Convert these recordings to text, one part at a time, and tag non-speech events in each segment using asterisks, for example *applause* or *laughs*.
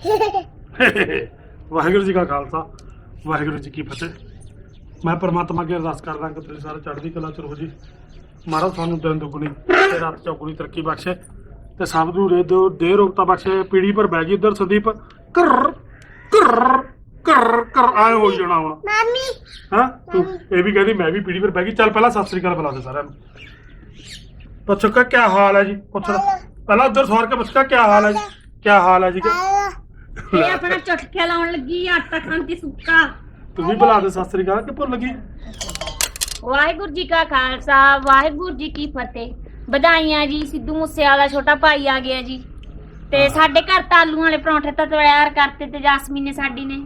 *laughs* ਵਾਹਿਗੁਰੂ ਜੀ ਕਾ ਖਾਲਸਾ ਵਾਹਿਗੁਰੂ ਜੀ ਕੀ ਫਤਿਹ। ਮੈਂ ਪਰਮਾਤਮਾ ਅੱਗੇ ਅਰਦਾਸ ਕਰਦਾ ਕਿ ਤੁਸੀਂ ਸਾਰੇ ਚੜ੍ਹਦੀ ਕਲਾ ਚ ਰਹੋ ਜੀ। ਮਹਾਰਾਜ ਤੁਹਾਨੂੰ ਦਿਨ ਦੁਗਣੀ ਤੇ ਰਾਤ ਚੌਗੁਣੀ ਤਰੱਕੀ ਬਖਸ਼ੇ ਤੇ ਸਭ ਨੂੰ ਦੇ ਦੋ ਦੇ ਰੋਗਤਾ ਬਖਸ਼ੇ। ਪੀੜੀ ਪਰ ਬਹਿ ਗਈ ਉਧਰ ਸੰਦੀਪ। ਕਰ ਕਰ ਕਰ ਕਰ ਆਏ ਹੋ ਜਾਣਾ ਵਾ। ਮਾਮੀ। ਹਾਂ? ਤੂੰ ਇਹ ਵੀ ਕਹਿੰਦੀ ਮੈਂ ਵੀ ਪੀੜੀ ਪਰ ਬਹਿ ਗਈ। ਚੱਲ ਪਹਿਲਾਂ ਸਤਿ ਸ੍ਰੀ ਅਕਾਲ ਬੁਲਾ ਦੇ ਸਾਰਿਆਂ ਨੂੰ। ਪੁੱਛੋ ਕਾ ਕੀ ਹਾਲ ਹੈ ਜੀ? ਪੁੱਛ। ਪਹਿਲਾਂ ਉਧਰ ਸਵਾਰ ਕੇ ਪੁੱਛ ਕਾ ਕੀ ਹਾਲ ਹੈ ਜੀ? ਕੀ ਹਾਲ ਹੈ ਜੀ? ਇਹ ਆਪਣਾ ਚਟਕੇ ਲਾਉਣ ਲੱਗੀ ਆ, ਆਟਾ ਖਾਂਦੀ ਸੁੱਕਾ। ਤੂੰ ਵੀ ਬੁਲਾ ਦੇ ਸਤਿ ਸ੍ਰੀ ਅਕਾਲ ਕਿ ਭੁੱਲ ਗਈ? ਵਾਹਿਗੁਰੂ ਜੀ ਕਾ ਖਾਲਸਾ ਵਾਹਿਗੁਰੂ ਜੀ ਕੀ ਫਤਿਹ। ਵਧਾਈਆਂ ਜੀ ਸਿੱਧੂ ਮੂਸੇਵਾਲਾ ਛੋਟਾ ਭਾਈ ਆ ਗਿਆ ਜੀ। ਤੇ ਸਾਡੇ ਘਰ ਤਾਂ ਆਲੂਆਂ ਵਾਲੇ ਪਰੌਂਠੇ ਤਾਂ ਤਿਆਰ ਕਰਤੇ ਤੇ ਜਾਸਮੀਨ ਨੇ ਸਾਡੀ ਨੇ।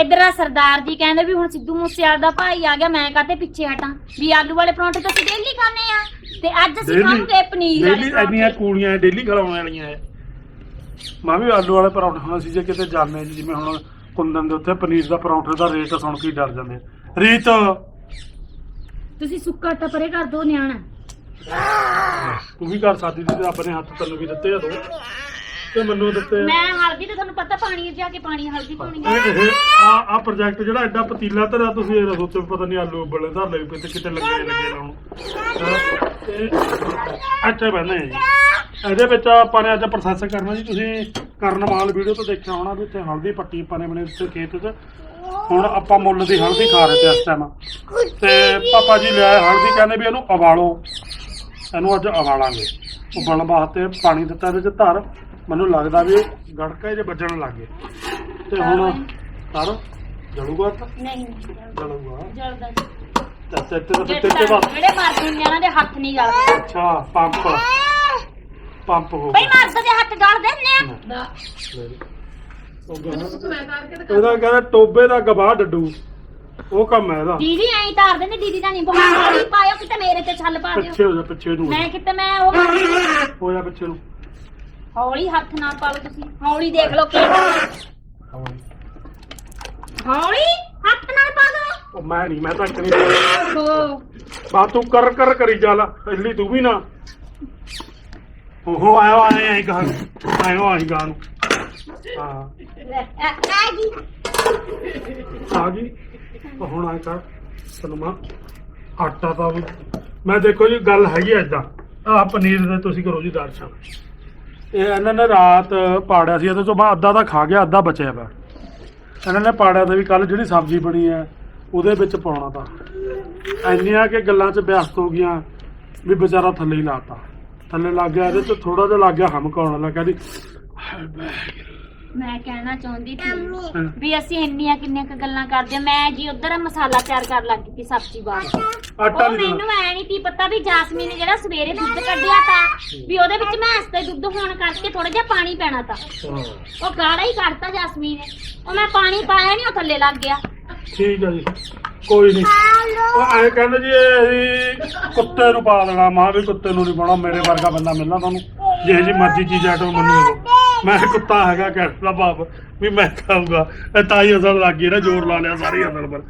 ਇੱਧਰ ਆ ਸਰਦਾਰ ਜੀ ਕਹਿੰਦੇ ਵੀ ਹੁਣ ਸਿੱਧੂ ਮੂਸੇਵਾਲਾ ਦਾ ਭਾਈ ਆ ਗਿਆ ਮੈਂ ਕਾਤੇ ਪਿੱਛੇ ਹਟਾਂ? ਵੀ ਆਲੂ ਵਾਲੇ ਪਰੌਂਠੇ ਤਾਂ ਅਸੀਂ ਡੇਲੀ ਖਾਂਦੇ ਆ ਤੇ ਅੱਜ ਅਸੀਂ ਖਾਵਾਂਗੇ ਪਨੀਰ ਡੇਲੀ ਵਾਲੇ ਇੰਨੀਆਂ ਪਰੌਂਠੇ। ਕੂੜੀਆਂ ਡੇਲੀ ਖਿਲਾਉਣ ਵਾਲੀਆਂ ਐ। ਮੈਂ ਵੀ ਆਲੂ ਵਾਲੇ ਪਰੌਂਠੇ ਖਾਣਾ ਸੀ ਜੇ ਕਿਤੇ ਜਾਂਦੇ ਜੀ, ਜਿਵੇਂ ਹੁਣ ਕੁੰਦਨ ਦੇ ਉੱਤੇ ਪਨੀਰ ਦਾ ਪਰੌਂਠੇ ਦਾ ਰੇਟ ਸੁਣ ਕੇ ਹੀ ਡਰ ਜਾਂਦੇ ਆ। ਰੀਤ! ਤੁਸੀਂ ਸੁੱਕਾ ਆਟਾ ਪਰੇ ਕਰ ਦੋ ਨਿਆਣਾ। ਤੂੰ ਵੀ ਘਰ ਸਾਦੀ ਦੀ ਤੇ ਰੱਬ ਨੇ ਹੱਥ ਤੈਨੂੰ ਵੀ ਦਿੱਤੇ ਆ ਦੋ। ਤੇ ਮੈਨੂੰ ਦਿੱਤੇ ਆ। ਮੈਂ ਹਲਦੀ ਤੇ ਤੁਹਾਨੂੰ ਪਤਾ ਪਾਣੀ ਜਾ ਕੇ ਪਾਣੀ ਹਲਦੀ ਪਾਉਣੀ ਇਹ ਇਹ ਆ ਆ ਪ੍ਰੋਜੈਕਟ ਜਿਹੜਾ ਐਡਾ ਪਤੀਲਾ ਧਰਿਆ ਤੁਸੀਂ ਇਹ ਸੋਚੋ ਵੀ ਪਤਾ ਨਹੀਂ ਆਲੂ ਉਬਲੇ ਧਰ ਲਏ ਪਏ ਤੇ ਕਿਤੇ ਲੱਗੇ ਲੱਗੇ ਲਾਉਣ। ਹਾਂ, ਇੱਥੇ ਜੀ। ਇਹਦੇ ਵਿੱਚ ਆਪਾਂ ਨੇ ਅੱਜ ਪ੍ਰੋਸੈਸ ਕਰਨਾ ਜੀ ਤੁਸੀਂ ਕਰਨ ਵਾਲ ਵੀਡੀਓ ਤੋਂ ਦੇਖਿਆ ਹੋਣਾ ਵੀ ਇੱਥੇ ਹਲਦੀ ਪੱਟੀ ਆਪਾਂ ਨੇ ਬਣੇ ਉੱਤੇ ਖੇਤ 'ਚ। ਹੁਣ ਆਪਾਂ ਮੁੱਲ ਦੀ ਹਲਦੀ ਖਾ ਰਹੇ ਤੇ ਇਸ ਟਾਈਮ ਤੇ ਪਾਪਾ ਜੀ ਲਿਆਏ ਹਲਦੀ ਕਹਿੰਦੇ ਵੀ ਇਹਨੂੰ ਉਬਾਲੋ। ਇਹਨੂੰ ਅੱਜ ਉਬਾਲਾਂਗੇ। ਉਬਲਣ ਵਾਸਤੇ ਪਾਣੀ ਦਿੱਤਾ ਇਹਦੇ 'ਚ ਧਰ। ਮੈਨੂੰ ਲੱਗਦਾ ਵੀ ਗੜਕਾ ਜੇ ਵੱਜਣ ਲੱਗ ਗਏ। ਤੇ ਹੁਣ ਧਰ। ਜਲੂਗਾ ਤਾਂ ਨਹੀਂ ਜਲੂਗਾ। ਜਲਦਾ ਤੇ ਤੇ ਤੇ ਤੇ ਤੇ ਜਿਹੜੇ ਮਰਦੇ ਆ, ਉਹਨਾਂ ਦੇ ਹੱਥ ਨਹੀਂ ਜਲਦੇ। ਅੱਛਾ ਪੰਪ। ਪੰਪ ਹੋ ਬਈ ਗਿਆ ਮਰਦ ਦੇ ਹੱਥ ਜਲ ਦਿੰਦੇ ਆ। ਉਹ ਕਹਿੰਦਾ- ਇਹਦਾ ਕਹਿੰਦਾ ਟੋਬੇ ਦਾ ਗਵਾਹ ਡੱਡੂ। ਉਹ ਕੰਮ ਹੈ ਇਹਦਾ। ਦੀਦੀ ਐਂ ਤਾਰ ਦਿੰਦੇ ਦੀਦੀ ਦਾ ਨਹੀਂ ਬਹੁਤ ਹੌਲੀ ਪਾਇਓ ਕਿਤੇ ਮੇਰੇ ਤੇ ਛੱਲ ਪਾ ਪਿੱਛੇ ਦਿਓ ਹੋ ਜਾ ਪਿੱਛੇ ਨੂੰ ਮੈਂ ਕਿਤੇ ਮੈਂ ਉਹ ਹੋ ਜਾ ਪਿੱਛੇ ਨੂੰ। ਹੌਲੀ ਹੱਥ ਨਾਲ ਪਾ ਲਓ ਤੁਸੀਂ। ਹੌਲੀ ਦੇਖ ਲਓ ਕੀ ਹੌਲੀ। ਹੱਥ ਨਾਲ ਪਾ ਦਿਓ ਉਹ ਮੈਂ ਨਹੀਂ ਮੈਂ ਤਾਂ ਨਹੀਂ ਹੋ। ਬਾ ਤੂੰ ਕਰ ਕਰ ਕਰੀ ਚੱਲ। ਪਹਿਲੀ ਤੂੰ ਵੀ ਨਾ। ਉਹ ਆਇਓ ਆਏ ਆਈ ਗਾਂ ਆਇਓ ਆਈ ਗਾਂ ਨੂੰ ਹਾਂ ਆ ਗਈ ਆ ਗਈ ਤਾਂ ਹੁਣ ਆ ਕਰ ਤੈਨੂੰ ਮੈਂ ਆਟਾ ਤਾਂ ਵੀ- ਮੈਂ ਦੇਖੋ ਜੀ ਗੱਲ ਹੈਗੀ ਐਦਾਂ ਆ ਪਨੀਰ ਦੇ ਤੁਸੀਂ ਕਰੋ ਜੀ ਦਰਸ਼ਨ ਇਹ ਇਹਨਾਂ ਨੇ ਰਾਤ ਪਾੜਿਆ ਸੀ ਇਹਦੇ ਚੋਂ ਮੈਂ ਅੱਧਾ ਤਾਂ ਖਾ ਗਿਆ ਅੱਧਾ ਬਚਿਆ ਪਿਆ ਇਹਨਾਂ ਨੇ ਪਾੜਿਆ ਤਾਂ ਵੀ ਕੱਲ ਜਿਹੜੀ ਸਬਜ਼ੀ ਬਣੀ ਹੈ ਉਹਦੇ ਵਿੱਚ ਪਾਉਣਾ ਤਾਂ ਇੰਨੀਆਂ ਕਿ ਗੱਲਾਂ 'ਚ ਵਿਅਸਤ ਹੋ ਗਈਆਂ ਵੀ ਵਿਚਾਰਾ ਥੱਲੇ ਹੀ ਲਾਤਾ ਥੱਲੇ ਲੱਗ ਗਿਆ ਇਹਦੇ 'ਚ ਥੋੜਾ ਜਿਹਾ ਲੱਗ ਗਿਆ ਹਮਕਾਉਣ ਲੱਗਾ ਦੀ ਮੈਂ ਕਹਿਣਾ ਚਾਹੁੰਦੀ ਸੀ ਵੀ ਅਸੀਂ ਇੰਨੀਆਂ ਕਿੰਨੀਆਂ ਕੁ ਗੱਲਾਂ ਕਰਦੇ ਆ ਮੈਂ ਜੀ ਉਧਰ ਮਸਾਲਾ ਤਿਆਰ ਕਰਨ ਲੱਗ ਗਈ ਸੀ ਸਬਜ਼ੀ ਬਾਅਦ ਆਟਾ। ਉਹ ਨਹੀਂ ਮੈਨੂੰ ਐ ਨਹੀਂ ਤੀ ਪਤਾ ਵੀ ਜਾਸਮੀਨ ਨੇ ਜਿਹੜਾ ਸਵੇਰੇ ਦੁੱਧ ਕੱਢਿਆ ਤਾਂ ਵੀ ਉਹਦੇ ਵਿੱਚ ਮੈਂ ਤੇ ਦੁੱਧ ਹੋਣ ਕਰਕੇ ਥੋੜਾ ਜਿਹਾ ਪਾਣੀ ਪੈਣਾ ਤਾਂ। ਹਾਂ। ਉਹ ਗਾੜਾ ਹੀ ਕੱਢਤਾ ਜਾਸਮੀਨ ਨੇ। ਉਹ ਮੈਂ ਪਾਣੀ ਪਾਇਆ ਨਹੀਂ ਉਹ ਥੱਲੇ ਲੱਗ ਗਿਆ। ਠੀਕ ਹੈ ਜੀ। ਕੋਈ ਨਹੀਂ ਉਹ ਐਂ ਕਹਿੰਦੇ ਜੀ ਇਹ ਅਸੀਂ ਕੁੱਤੇ ਨੂੰ ਪਾ ਦੇਣਾ। ਮਾਂ ਵੀ ਕੁੱਤੇ ਨੂੰ ਨਹੀਂ ਪਾਉਣਾ ਮੇਰੇ ਵਰਗਾ ਬੰਦਾ ਮਿਲਣਾ ਤੁਹਾਨੂੰ। ਜਿਹੇ ਜੀ ਮਰਜ਼ੀ ਚੀਜ਼ ਆਟੋ ਮੈਨੂੰ ਦਿਓ ਮੈਂ ਕੁੱਤਾ ਹੈਗਾ ਕਹਿਣ ਦਾ ਭਾਵ ਵੀ ਮੈਂ ਖਾਊਗਾ। ਇਹ ਤਾਂ ਹੀ ਅਸਲ ਲੱਗ ਗਈ ਨਾ ਜ਼ੋਰ ਲਾ ਲਿਆ ਸਾਰੀ ਅਸਲ ਪਰ।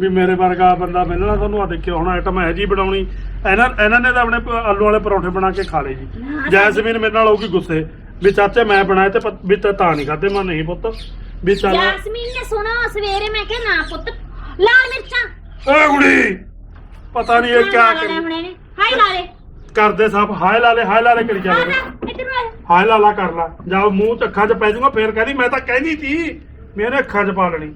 ਵੀ ਮੇਰੇ ਵਰਗਾ ਬੰਦਾ ਮਿਲਣਾ ਤੁਹਾਨੂੰ ਆ ਦੇਖਿਓ ਹੁਣ ਆਈਟਮ ਹੈ ਜੀ ਬਣਾਉਣੀ। ਇਹਨਾਂ ਇਹਨਾਂ ਨੇ ਤਾਂ ਆਪਣੇ ਪ- ਆਲੂ ਵਾਲੇ ਪਰੌਂਠੇ ਬਣਾ ਕੇ ਖਾ ਲਏ ਜੀ। ਜੈਸਮੀਨ ਮੇਰੇ ਨਾਲ ਹੋਊਗੀ ਗੁੱਸੇ। ਵੀ ਚਾਚੇ ਮੈਂ ਬਣਾਏ ਤੇ ਪ- ਵੀ ਤਾਂ ਤਾਂ ਨਹੀਂ ਖਾਦੇ ਮੈਂ ਨਹੀਂ ਪੁੱਤ। ਵੀ ਚੱਲ। ਜਾਸਮੀਨ ਨੇ ਸੁਣਾ ਸਵੇਰੇ ਮੈਂ ਕਿਹਾ ਨਾ ਪੁੱਤ ਲਾਲ ਮਿਰਚਾਂ। ਏ ਕੁੜੀ ਪਤਾ ਨਹੀਂ ਇਹ ਲੈ ਕਰੀ। ਹੁਣੇ ਨੇ। ਹਾਈ ਲਾ ਲੈ ਕਰਦੇ ਸਭ ਹਾਏ ਲਾ ਲੈ ਹਾਏ ਲਾ ਲੈ ਕਰੀ ਜਾਂਦੇ। ਹਾਏ ਲਾ ਲਾ ਕਰ ਲਾ। ਜਾ ਮੂੰਹ ਚ ਅੱਖਾਂ ਚ ਪੈ ਜਾਊਗਾ ਫੇਰ ਕਹਿੰਦੀ ਮੈਂ ਤਾਂ ਕਹਿੰਦੀ ਸੀ ਮੇਰੇ ਅੱਖਾਂ ਚ ਪਾ ਲੈਣੀ।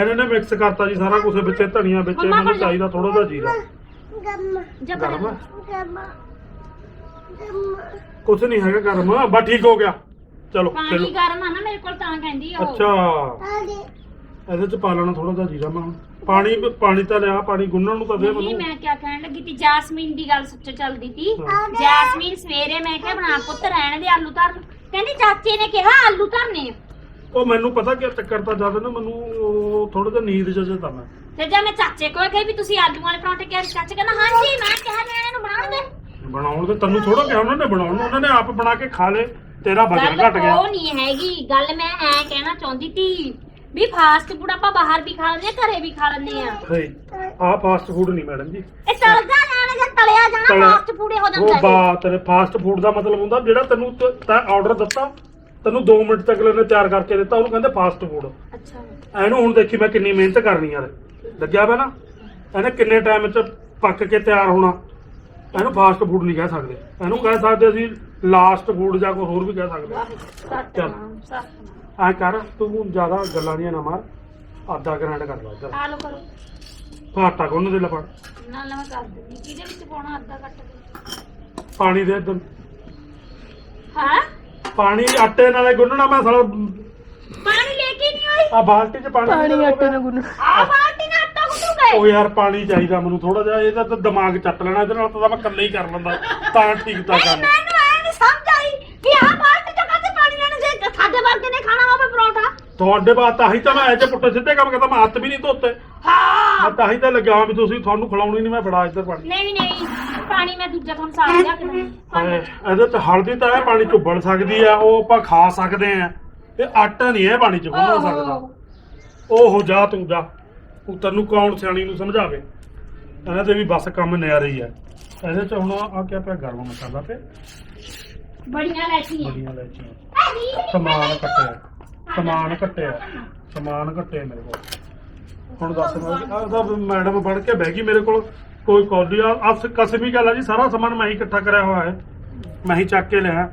ਇਹਨਾਂ ਨੇ ਮਿਕਸ ਕਰਤਾ ਜੀ ਸਾਰਾ ਕੁਝ ਵਿੱਚ ਧਨੀਆ ਵਿੱਚ ਮੈਨੂੰ। ਚਾਹੀਦਾ ਥੋੜਾ ਜਿਹਾ ਜੀਰਾ। ਗਰਮ ਗੰਮ ਕੁਝ ਨਹੀਂ ਹੈਗਾ ਗਰਮ। ਬਸ ਠੀਕ ਹੋ ਗਿਆ। ਚਲੋ ਪਾਣੀ ਚਲੋ। ਗਰਮ ਆ ਨਾ ਮੇਰੇ ਕੋਲ ਤਾਂ ਕਹਿੰਦੀ ਆ ਉਹ। ਅੱਛਾ। ਇਹਦੇ ਚ ਪਾ ਲੈਣਾ ਥੋੜਾ ਜਿਹਾ ਜੀਰਾ ਮੈਂ। ਹੁਣ। ਪਾਣੀ ਪਾਣੀ ਤਾਂ ਲਿਆ ਪਾਣੀ ਗੁੰਨਣ ਨੂੰ ਤਾਂ ਦੇ ਨਹੀਂ ਮੈਨੂੰ। ਮੈਂ ਕਿਆ ਕਹਿਣ ਲੱਗੀ ਤੀ ਜਾਸਮੀਨ ਦੀ ਗੱਲ ਸੱਚ ਚੱਲਦੀ ਤੀ ਹਾਂ। ਜਾਸਮੀਨ ਸਵੇਰੇ ਮੈਂ ਕਿਹਾ ਬਣਾ ਪੁੱਤ ਰਹਿਣ ਦੇ ਆਲੂ ਧਰ ਕਹਿੰਦੀ ਚਾਚੇ ਨੇ ਕਿਹਾ ਆਲੂ ਧਰਨੇ ਆ। ਉਹ ਮੈਨੂੰ ਪਤਾ ਕਿ ਚੱਕਰ ਤਾਂ ਜ਼ਿਆਦਾ ਨਾ ਮੈਨੂੰ ਥੋੜਾ ਜਿਹਾ ਨੀਂਦ ਜਿਹਾ ਤਾਂ ਮੈਂ। ਤੇ ਜਦ ਮੈਂ ਚਾਚੇ ਕੋਲ ਗਈ ਵੀ ਤੁਸੀਂ ਆਲੂ ਵਾਲੇ ਪਰੌਂਠੇ ਕਿਹਾ ਚਾਚਾ ਕਹਿੰਦਾ ਹਾਂਜੀ ਮੈਂ ਕਿਹਾ ਨਿਆਣੇ ਨੂੰ ਬਣਾਉਣ ਦੇ। ਬਣਾਉਣ ਦੇ ਤੈਨੂੰ ਥੋੜਾ ਕਿਹਾ ਉਹਨਾਂ ਨੇ ਬਣਾਉਣ ਨੂੰ। ਉਹਨਾਂ ਨੇ ਆਪ ਬਣਾ ਕੇ ਖਾ ਲੇ ਤੇਰਾ ਵਜਨ ਗੱਲ ਘਟ ਗਿਆ। ਉਹ ਨਹੀਂ ਹੈਗੀ ਗੱਲ ਮੈਂ ਐ ਕਹਿਣਾ ਚਾਹੁੰਦੀ ਤੀ ਵੀ ਫਾਸਟ ਫੂਡ ਆਪਾਂ ਬਾਹਰ ਵੀ ਖਾ ਲੈਂਦੇ ਆ ਘਰੇ ਵੀ ਖਾ ਲੈਂਦੇ ਆ। ਸਹੀ ਆ ਫਾਸਟ ਫੂਡ ਨਹੀਂ ਮੈਡਮ ਜੀ। ਇਹ ਤਲਦਾ ਜਾਣਾ ਜਾਂ ਤਲਿਆ ਜਾਣਾ ਤਲਿਆ- ਫਾਸਟ ਫੂਡ ਹੋ ਉਹ ਜਾਂਦਾ ਹੈ ਬਾਤ ਹੈ ਫਾਸਟ ਫੂਡ ਦਾ ਮਤਲਬ ਹੁੰਦਾ ਜਿਹੜਾ ਤੈਨੂੰ ਤ- ਤੈਂ ਆਰਡਰ ਦਿੱਤਾ ਤੈਨੂੰ 2 ਮਿੰਟ ਤੱਕ ਅਗਲੇ ਨੇ ਤਿਆਰ ਕਰਕੇ ਦਿੱਤਾ ਉਹਨੂੰ ਕਹਿੰਦੇ ਫਾਸਟ ਫੂਡ ਅੱਛਾ। ਇਹਨੂੰ ਹੁਣ ਦੇਖੀ ਮੈਂ ਕਿੰਨੀ ਮਿਹਨਤ ਕਰਨੀ ਯਾਰ ਲੱਗਿਆ ਪਿਆ ਨਾ? ਇਹਨੇ ਕਿੰਨੇ ਟਾਈਮ 'ਚ ਪੱਕ ਕੇ ਤਿਆਰ ਹੋਣਾ? ਇਹਨੂੰ ਫਾਸਟ ਫੂਡ ਨਹੀਂ ਕਹਿ ਸਕਦੇ। ਇਹਨੂੰ ਕਹਿ ਸਕਦੇ ਅਸੀਂ ਲਾਸਟ ਫੂਡ ਜਾਂ ਕੋਈ ਹੋਰ ਵੀ ਕਹਿ ਸਕਦੇ। ਚੱਲ। ਐ ਕਰ ਤੂੰ ਜ਼ਿਆਦਾ ਗੱਲਾਂ ਦੀਆਂ ਨਾ ਮਾਰ। ਆਦਾ ਗ੍ਰਾਈਂਡ ਕਰ ਲਾ ਇੱਧਰ ਆ ਲੋ ਕਰੋ। ਆਟਾ ਗੁੰਨ ਦੇ ਲੈ ਪਾ ਨਾਲ ਨਾਲ ਮੈਂ ਕਰ ਦਿੰਦੀ। ਕਿਹਦੇ ਵਿੱਚ ਪਾਉਣਾ ਅੱਧਾ ਕੱਟ ਕੇ ਪਾਣੀ ਦੇ ਇੱਧਰ। ਹਾਂ? ਪਾਣੀ ਆਟੇ ਨਾਲੇ ਗੁੰਨਣਾ ਮੈਂ ਸਾਲਾ ਪਾਣੀ ਲੈ ਕੇ ਨਹੀਂ ਆਈ। ਆ ਬਾਲਟੀ 'ਚ ਪਾਣੀ ਪਾਣੀ ਆਟੇ ਨਾਲ ਗੁੰਨ ਆ ਬਾਲਟੀ ਨਾਲ ਉਹ ਯਾਰ ਪਾਣੀ ਚਾਹੀਦਾ ਮੈਨੂੰ ਥੋੜਾ ਜਿਹਾ ਇਹਦਾ ਤਾਂ ਦਿਮਾਗ ਚੱਟ ਲੈਣਾ ਇਹਦੇ ਨਾਲ ਤਾਂ ਮੈਂ ਇਕੱਲੇ ਹੀ ਕਰ ਲੈਂਦਾ ਤਾਂ ਠੀਕ ਤਾਂ ਕੰਮ ਮੈਨੂੰ ਐ ਨਹੀਂ ਸਮਝ ਆਈ ਕਿ ਆ ਬਾਲਟੀ ਚ ਕਾਤੇ ਪਾਣੀ ਲੈਣ ਜੇ ਸਾਡੇ ਵਰਗੇ ਨੇ ਖਾਣਾ ਹੋਵੇ ਪਰੌਂਠਾ। ਤੁਹਾਡੇ ਬਾਤ ਤਾਂ ਹੀ ਤਾਂ ਮੈਂ ਐਜੇ ਪੁੱਟੇ ਸਿੱਧੇ ਕੰਮ ਕਰਦਾ ਮੈਂ ਹੱਥ ਵੀ ਨਹੀਂ ਧੋਤੇ। ਹਾਂ। ਮੈਂ ਤਾਂ ਹੀ ਤਾਂ ਲੱਗਿਆ ਹਾਂ ਵੀ ਤੁਸੀਂ ਤੁਹਾਨੂੰ ਖਿਲਾਉਣੀ ਨਹੀਂ ਮੈਂ ਫੜਾ ਇੱਧਰ ਪਾਣੀ। ਨਹੀਂ ਨਹੀਂ ਪਾਣੀ ਮੈਂ ਦੂਜਾ ਤੁਹਾਨੂੰ ਸਾਫ਼ ਲਿਆ ਕੇ ਹਾਏ, ਇਹਦੇ ਚ ਹਲਦੀ ਤਾਂ ਇਹ ਪਾਣੀ ਚੁੱਬਣ ਸਕਦੀ ਆ ਉਹ ਆਪਾਂ ਖਾ ਸਕਦੇ ਆ। ਇਹ ਆਟਾ ਨਹੀਂ ਇਹ ਪਾਣੀ ਚ ਗੁੰਨ ਸਕਦਾ। ਓਹੋ ਜਾ ਤੂੰ ਜਾ। ਉਹ ਤੈਨੂੰ ਕੌਣ ਸਿਆਣੀ ਨੂੰ ਸਮਝਾਵੇ? ਇਹਨਾਂ ਤੇ ਵੀ ਬਸ ਕੰਮ ਨਿਆਰੇ ਹੀ ਇਹਦੇ ਚ ਹੁਣ ਆ ਕਿਆ ਪਿਆ ਗਰਮ ਮਸਾਲਾ ਪਿਆ ਬੜੀਆਂ ਲੈਚੀਆਂ ਬੜੀਆਂ ਲੈਚੀਆਂ ਸਮਾਨ ਕੱਟਿਆ। ਸਮਾਨ ਕੱਟਿਆ। ਸਮਾਨ ਕੱਟਿਆ ਮੇਰੇ ਕੋਲ। ਹੁਣ ਦੱਸ ਮੈਂ ਮੈਡਮ ਬਣ ਕੇ ਬਹਿ ਗਈ ਮੇਰੇ ਕੋਲ। ਕੋਈ ਕੌਲੀ ਆ। ਅਸ ਕਸਮੀ ਗੱਲ ਆ ਜੀ ਸਾਰਾ ਸਮਾਨ ਮੈਂ ਹੀ ਇਕੱਠਾ ਕਰਿਆ ਹੋਇਆ ਹੈ। ਮੈਂ ਹੀ ਚੱਕ ਕੇ ਲਿਆ।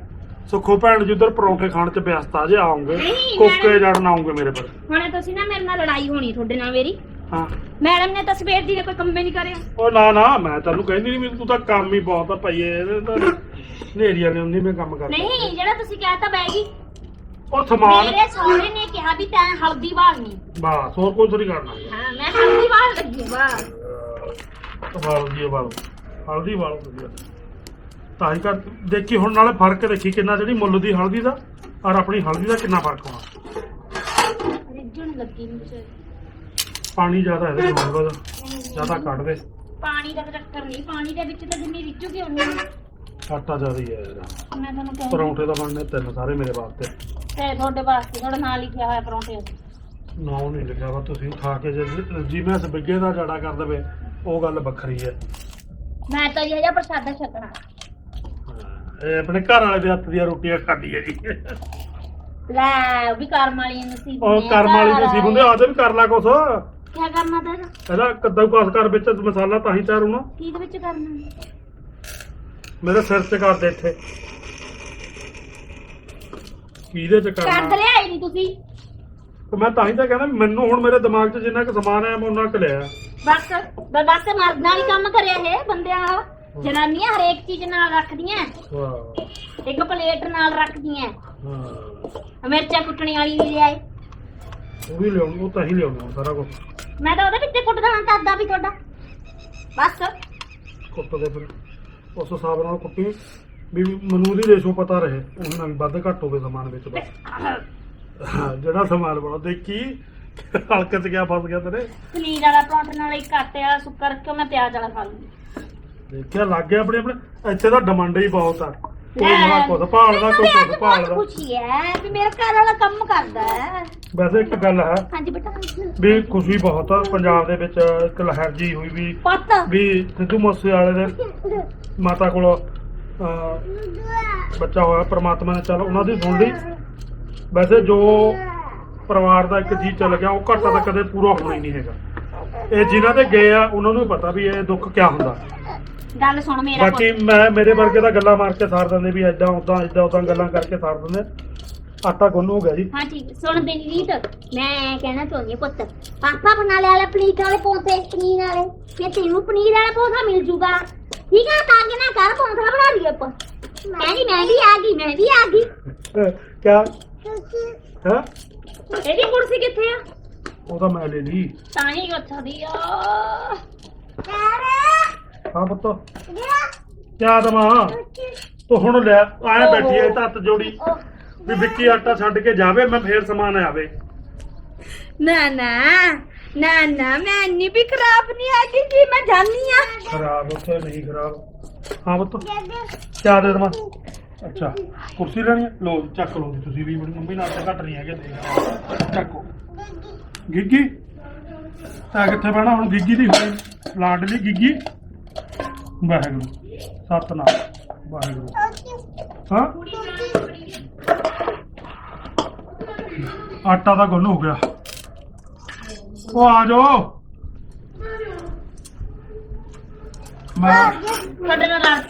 ਸੁੱਖੋ ਭੈਣ ਜੀ ਉਧਰ ਪਰੌਂਠੇ ਖਾਣ ਚ ਵਿਅਸਤਾ ਜੇ ਆਉਂਗੇ। ਨਹੀਂ, ਕੋਕੇ ਮੈਂ- ਜੜਨ ਆਉਂਗੇ ਮੇਰੇ ਪਰ ਹੁਣ ਤੁਸੀਂ ਨਾ ਮੇਰੇ ਨਾਲ ਲੜਾਈ ਹੋਣੀ ਤੁਹਾਡੇ ਨਾਲ ਮੇਰੀ। ਹਾਂ। ਮੈਡਮ ਨੇ ਤਾਂ ਸਵੇਰ ਦੀ ਨੇ ਕੋਈ ਕੰਮ ਹੀ ਨਹੀਂ ਕਰਿਆ। ਉਹ ਨਾ ਨਾ ਮੈਂ ਤੈਨੂੰ ਕਹਿੰਦੀ ਨਹੀਂ ਤੂੰ ਤਾਂ ਕੰਮ ਹੀ ਬਹੁਤ ਆ ਪਈਏ ਇਹਦੇ ਤਾਂ ਨੇਰੀਆਂ ਨੇ ਹੁੰਦੀ ਮੈਂ ਕੰਮ ਕਰਦਾ। ਨਹੀਂ ਜਿਹੜਾ ਤੁਸੀਂ ਕਹਿ ਤਾ ਬੈ ਗਈ। ਉਹ ਸਮਾਨ ਮੇਰੇ ਸਹੁਰੇ ਨੇ ਕਿਹਾ ਵੀ ਤੈਂ ਹਲਦੀ ਵਾਲਣੀ ਬਸ ਹੋਰ ਕੁਝ ਨਹੀਂ ਕਰਨਾ ਹਾਂ ਮੈਂ ਹਲਦੀ ਵਾਲ ਲੱਗੀ ਵਾਹ ਵਾਲ ਦੀ ਵਾਲ ਹਲਦੀ ਵਾਲ ਵਧੀਆ। ਤਾਂ ਹੀ ਕਰ ਦੇਖੀ ਹੁਣ ਨਾਲੇ ਫ਼ਰਕ ਦੇਖੀ ਕਿੰਨਾ ਜਿਹੜੀ ਮੁੱਲ ਦੀ ਹਲਦੀ ਦਾ ਔਰ ਆਪਣੀ ਹਲਦੀ ਦਾ ਕਿੰਨਾ ਫ਼ਰਕ ਹੋਣਾ ਰਿੱਝਣ ਲੱਗੀ ਨੂੰ ਵਿਚਾਰੀ। ਪਾਣੀ ਜ਼ਿਆਦਾ ਇਹਦੇ ਜ਼ਿਆਦਾ ਕੱਢ ਦੇ। ਪਾਣੀ ਦਾ ਤਾਂ ਚੱਕਰ ਨਹੀਂ ਪਾਣੀ ਦੇ ਵਿੱਚ ਤਾਂ ਜਿੰਨੀ ਰਿੱਝੂਗੀ ਉਨੀ ਆਟਾ ਜ਼ਿਆਦਾ ਹੀ ਹੈ ਇਹਦਾ। ਮੈਂ ਤੁਹਾਨੂੰ ਕਹਿੰਦੀ ਪਰੌਂਠੇ ਦਾ ਬਣਨੇ ਤਿੰਨ ਸਾਰੇ ਮੇਰੇ ਵਾਸਤੇ। ਤੇ ਤੁਹਾਡੇ ਵਾਸਤੇ ਤੁਹਾਡਾ ਨਾਂ ਲਿਖਿਆ ਹੋਇਆ ਪਰੌਂਠੇ। ਨਾ ਉਹ ਨਹੀਂ ਲਿਖਿਆ ਵਾ ਤੁਸੀਂ ਖਾ ਕੇ ਜੇ ਜਿਵੇਂ ਸਬਿੱਗੇ ਦਾ ਜੜਾ ਕਰ ਦੇਵੇ ਉਹ ਗੱਲ ਵੱਖਰੀ ਹੈ। ਮੈਂ ਤਾਂ ਇਹ ਜਿਹਾ ਪ੍ਰਸ਼ਾਦਾ ਛਕਣਾ। ਹਾਂ, ਇਹ ਆਪਣੇ ਘਰ ਵਾਲੇ ਦੇ ਹੱਥ ਦੀਆਂ ਰੋਟੀਆਂ ਖਾਂਦੀ ਹੈ ਜੀ। ਲੈ ਉਹ ਵੀ ਕਰਮ ਵਾਲੀ ਨਸੀਬ ਉਹ ਕਰਮ ਵਾਲੀ ਸੀ ਹੁੰਦੇ ਆਦੇ ਵੀ ਕਰ ਲਾ ਕੁਛ। ਕੀ ਕਰਨਾ ਤਾਂ ਇਹਦਾ? ਕੱਦਾ ਕਾਸ ਕਰ ਵਿੱਚ ਮਸਾਲਾ ਤਾਂ ਹੀ ਤਿਆਰ ਹੋਣਾ। ਕੀ ਦੇ ਵਿੱਚ ਕਰਨਾ? ਮੇਰੇ ਸਿਰ ਤੇ ਕਰ ਦੇ ਇੱਥੇ। ਕਿਹਦੇ ਚ ਕਰ ਕਰਨਾ ਲਿਆਈ ਨਹੀਂ ਤੁਸੀਂ। ਤੇ ਮੈਂ ਤਾਂ ਹੀ ਤਾਂ ਕਹਿੰਦਾ ਵੀ ਮੈਨੂੰ ਹੁਣ ਮੇਰੇ ਦਿਮਾਗ 'ਚ ਜਿੰਨਾ ਕੁ ਸਮਾਨ ਆਇਆ ਮੈਂ ਉਹਨਾਂ ਕੁ ਲਿਆ। ਬਸ ਬ- ਬਸ ਮਰਦਾਂ ਵੀ ਕੰਮ ਕਰਿਆ ਇਹ ਬੰਦਿਆਂ। ਜਨਾਨੀਆਂ ਹਰੇਕ ਚੀਜ਼ ਨਾਲ ਰੱਖਦੀਆਂ। ਵਾਹ। ਇੱਕ ਪਲੇਟ ਨਾਲ ਰੱਖਦੀਆਂ। ਹਾਂ। ਮਿਰਚਾਂ ਕੁੱਟਣੀ ਵਾਲੀ ਵੀ ਲਿਆਏ। ਉਹ ਵੀ ਲਿਆਉਣੀ ਉਹ ਤਾਂ ਹੀ ਲਿਆਉਣਾ ਸਾਰਾ ਕੁਝ ਮੈਂ ਤਾਂ ਉਹਦੇ ਵਿੱਚ ਕੁੱਟ ਦੇਣਾ ਦਾਦਾ ਵੀ ਤੁਹਾਡਾ। ਬਸ। ਕੁੱਟ ਦੇ ਫਿਰ। ਉਸ ਹਿਸਾਬ ਨਾਲ ਕੁੱਟੀ। ਵੀ ਮੈਨੂੰ ਦੀ ਰੇਸ਼ੋ ਪਤਾ ਰਹੇ ਉਹਨਾਂ ਵੀ ਵੱਧ ਘੱਟ ਹੋਵੇ ਸਮਾਨ ਵਿੱਚ ਬਸ। ਹਾਂ, ਜਿਹੜਾ ਸਮਾਨ ਬੜਾ ਦੇਖੀ ਹਲਕਤ ਗਿਆ ਫਸ ਗਿਆ ਤੇਰੇ। ਪਨੀਰ ਵਾਲਾ ਪਰੌਂਠੇ ਨਾਲ ਇੱਕ ਆਟੇ ਵਾਲਾ ਸੁੱਕਾ ਰੱਖਿਓ ਮੈਂ ਪਿਆਜ਼ ਵਾਲਾ ਖਾ ਲੂੰਗੀ। ਦੇਖਿਆ ਲੱਗ ਗਿਆ ਆਪਣੇ ਆਪਣੇ ਇੱਥੇ ਤਾਂ ਡਿਮਾਂਡ ਹੀ ਬਹੁਤ ਆ। ਕੋਈ ਨਾ ਕੁਝ ਭਾਲਦਾ ਕੋਈ ਕੁਝ ਭਾਲਦਾ। ਖੁਸ਼ੀ ਹੈ ਵੀ ਮੇਰਾ ਘਰ ਵਾਲਾ ਕੰਮ ਕਰਦਾ ਹੈ ਵੈਸੇ ਇੱਕ ਗੱਲ ਹੈ ਹਾਂਜੀ ਬੇਟਾ ਵੀ ਖੁਸ਼ੀ ਬਹੁਤ ਆ ਪੰਜਾਬ ਦੇ ਵਿੱਚ ਇੱਕ ਲਹਿਰ ਜੀ ਹੋਈ ਵੀ ਪੁੱਤ। ਵੀ ਸਿੱਧੂ ਮੂਸੇ ਵਾਲੇ ਦੇ ਮਾਤਾ ਕੋਲ ਬੱਚਾ ਹੋਇਆ ਪ੍ਰਮਾਤਮਾ ਨੇ ਚੱਲ ਉਹਨਾਂ ਦੀ ਸੁਣ ਲਈ। ਵੈਸੇ ਜੋ ਪਰਿਵਾਰ ਦਾ ਇੱਕ ਜੀ ਚੱਲ ਗਿਆ ਉਹ ਘਾਟਾ ਤਾਂ ਕਦੇ ਪੂਰਾ ਹੋਣਾ ਹੀ ਨਹੀਂ ਹੈਗਾ। ਇਹ ਜਿਨ੍ਹਾਂ ਦੇ ਗਏ ਆ ਉਹਨਾਂ ਨੂੰ ਪਤਾ ਵੀ ਇਹ ਦੁੱਖ ਕਿਆ ਹੁੰਦਾ। ਗੱਲ ਸੁਣ ਮੇਰਾ ਪੁੱਤ। ਬਾਕੀ ਮੈਂ ਮੇਰੇ ਵਰਗੇ ਤਾਂ ਗੱਲਾਂ ਮਾਰ ਕੇ ਸਾਰ ਦਿੰਦੇ ਵੀ ਐਦਾਂ ਉਦਾਂ ਐਦਾਂ ਉਦਾਂ ਗੱਲਾਂ ਕਰਕੇ ਸਾਰ ਦਿੰਦੇ। ਆਟਾ ਗੁੰਨ ਹੋ ਗਿਆ ਜੀ। ਹਾਂ ਠੀਕ ਸੁਣ ਦਿਲਜੀਤ ਮੈਂ ਕਹਿਣਾ ਚਾਹੁੰਦੀ ਹਾਂ ਪੁੱਤ ਪਾਪਾ ਬਣਾ ਲਿਆ ਵਾਲਾ ਪਨੀਰ ਵਾਲੇ ਪੌਂਤੇ ਪਨੀਰ ਵਾਲੇ। ਫਿਰ ਤੈਨੂੰ ਪਨੀਰ ਵਾਲਾ ਪੌਂਠਾ ਮਿਲ ਜੂਗਾ ਠੀਕ ਹੈ ਤਾਂ ਕਿ ਨਾ ਕਰ ਪੌਂਠਾ ਬਣਾ ਲਈ ਆਪਾਂ। ਕਹਿੰਦੀ ਮੈਂ ਵੀ ਆ ਗਈ ਮੈਂ ਵੀ ਆ ਗਈ। ਕਿਆ? ਹੈ? ਇਹਦੀ ਕੁਰਸੀ ਕਿੱਥੇ ਆ? ਉਹ ਤਾਂ ਮੈਂ ਲੈ ਲਈ। ਤਾਂ ਹੀ ਉੱਥੋਂ ਦੀ ਆ। ਹਾਂ ਪੁੱਤ। ਕਿਆ ਦਵਾਂ? ਤੂੰ ਹੁਣ ਲੈ ਆਇਆ ਬੈਠੀ ਐ ਹੱਥ ਜੋੜੀ। ਵੀ ਵਿੱਕੀ ਆਟਾ ਛੱਡ ਕੇ ਜਾਵੇ ਮੈਂ ਫੇਰ ਸਮਾਨ ਆਵੇ। ਨਾ ਨਾ ਨਾ ਨਾ ਮੈਂ ਇੰਨੀ ਵੀ ਖਰਾਬ ਨਹੀਂ ਹੈਗੀ ਜੀ ਮੈਂ ਜਾਣੀ ਆ। ਖਰਾਬ ਉੱਥੇ ਨਹੀਂ ਖਰਾਬ। ਹਾਂ ਪੁੱਤ। ਕਿਆ ਦੇ ਦਵਾਂ? ਅੱਛਾ ਕੁਰਸੀ ਲੈਣੀ ਹੈ ਲੋ ਚੱਕ ਲਓ ਜੀ ਤੁਸੀਂ ਵੀ ਮੇਰੀ ਮੰਮੀ ਨਾਲ ਤਾਂ ਘੱਟ ਨਹੀਂ ਹੈਗੇ ਦੇਖ ਚੱਕੋ। ਗਿੱਗੀ? ਤਾਂ ਕਿੱਥੇ ਬਹਿਣਾ? ਹੁਣ ਗਿੱਗੀ ਦੀ ਹੋਈ। ਲਾਡਲੀ ਗਿੱਗੀ? ਵਾਹਿਗੁਰੂ ਸਤਨਾਮ ਵਾਹਿਗੁਰੂ। ਹਾਂ? ਆਟਾ ਦਾ ਗੁੰਨ ਹੋ ਗਿਆ। ਉਹ ਆ ਜਾਓ। ਮੈਂ ਤੁਹਾਡੇ ਨਾਲ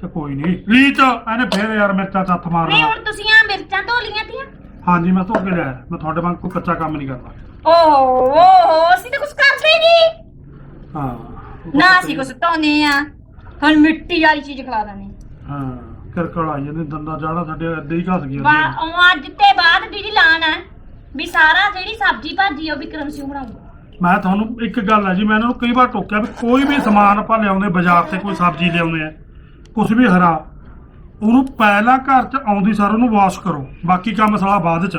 ਤੇ ਕੋਈ ਨਹੀਂ। ਰੀਤ ਇਹਨੇ ਫੇਰ ਯਾਰ ਮਿਰਚਾਂ ਚੱਥ ਨਹੀਂ ਮਾਰਨਾ। ਹੁਣ ਤੁਸੀਂ ਆ ਮਿਰਚਾਂ ਧੋ ਲੀਆਂ ਤੀਆਂ? ਹਾਂਜੀ ਮੈਂ ਧੋ ਕੇ ਲਿਆ ਮੈਂ ਤੁਹਾਡੇ ਵਾਂਗ ਕੋਈ ਕੱਚਾ ਕੰਮ ਨਹੀਂ ਕਰਦਾ। ਓਹ ਓਹ ਅਸੀਂ ਤਾਂ ਕੁਝ ਕਰਦੇ ਹੀ ਨਹੀਂ। ਹਾਂ। ਨਾ ਅਸੀਂ ਕੁਝ ਧੋਨੇ ਆ। ਹੁਣ ਮਿੱਟੀ ਵਾਲੀ ਚੀਜ਼ ਖਲਾ ਦਾਨੇ ਹਾਂ ਕਰਕੜ ਆਈ ਜਾਂਦੇ ਦੰਦਾ ਜਾੜਾ ਸਾਡੇ ਅੱਧੇ ਹੀ ਘਸ ਗਿਆ ਵਾ ਉਹ ਅੱਜ ਤੇ ਬਾਅਦ ਦੀਦੀ ਲਾਣਾ ਵੀ ਸਾਰਾ ਜਿਹੜੀ ਸਬਜ਼ੀ ਭਾਜੀ ਆ ਉਹ ਵਿਕਰਮ ਸਿੰਘ ਬਣਾਊਗਾ। ਮੈਂ ਤੁਹਾਨੂੰ ਇੱਕ ਗੱਲ ਹੈ ਜੀ ਮੈਂ ਇਹਨਾਂ ਨੂੰ ਕਈ ਵਾਰ ਟੋਕਿਆ ਵੀ ਕੋਈ ਵੀ ਸਮਾਨ ਆਪਾਂ ਲਿਆਉਂਦੇ ਬਾਜ਼ਾਰ ਤੇ ਕੋਈ ਸਬਜ਼ੀ ਲਿਆਉਂਦੇ ਆ ਕੁਝ ਵੀ ਹਰਾ ਉਹਨੂੰ ਪਹਿਲਾਂ ਘਰ ਚ ਆਉਂਦੀ ਸਾਰ ਉਹਨੂੰ ਵਾਸ਼ ਕਰੋ ਬਾਕੀ ਕੰਮ ਮਸਾਲਾ ਬਾਅਦ ਚ।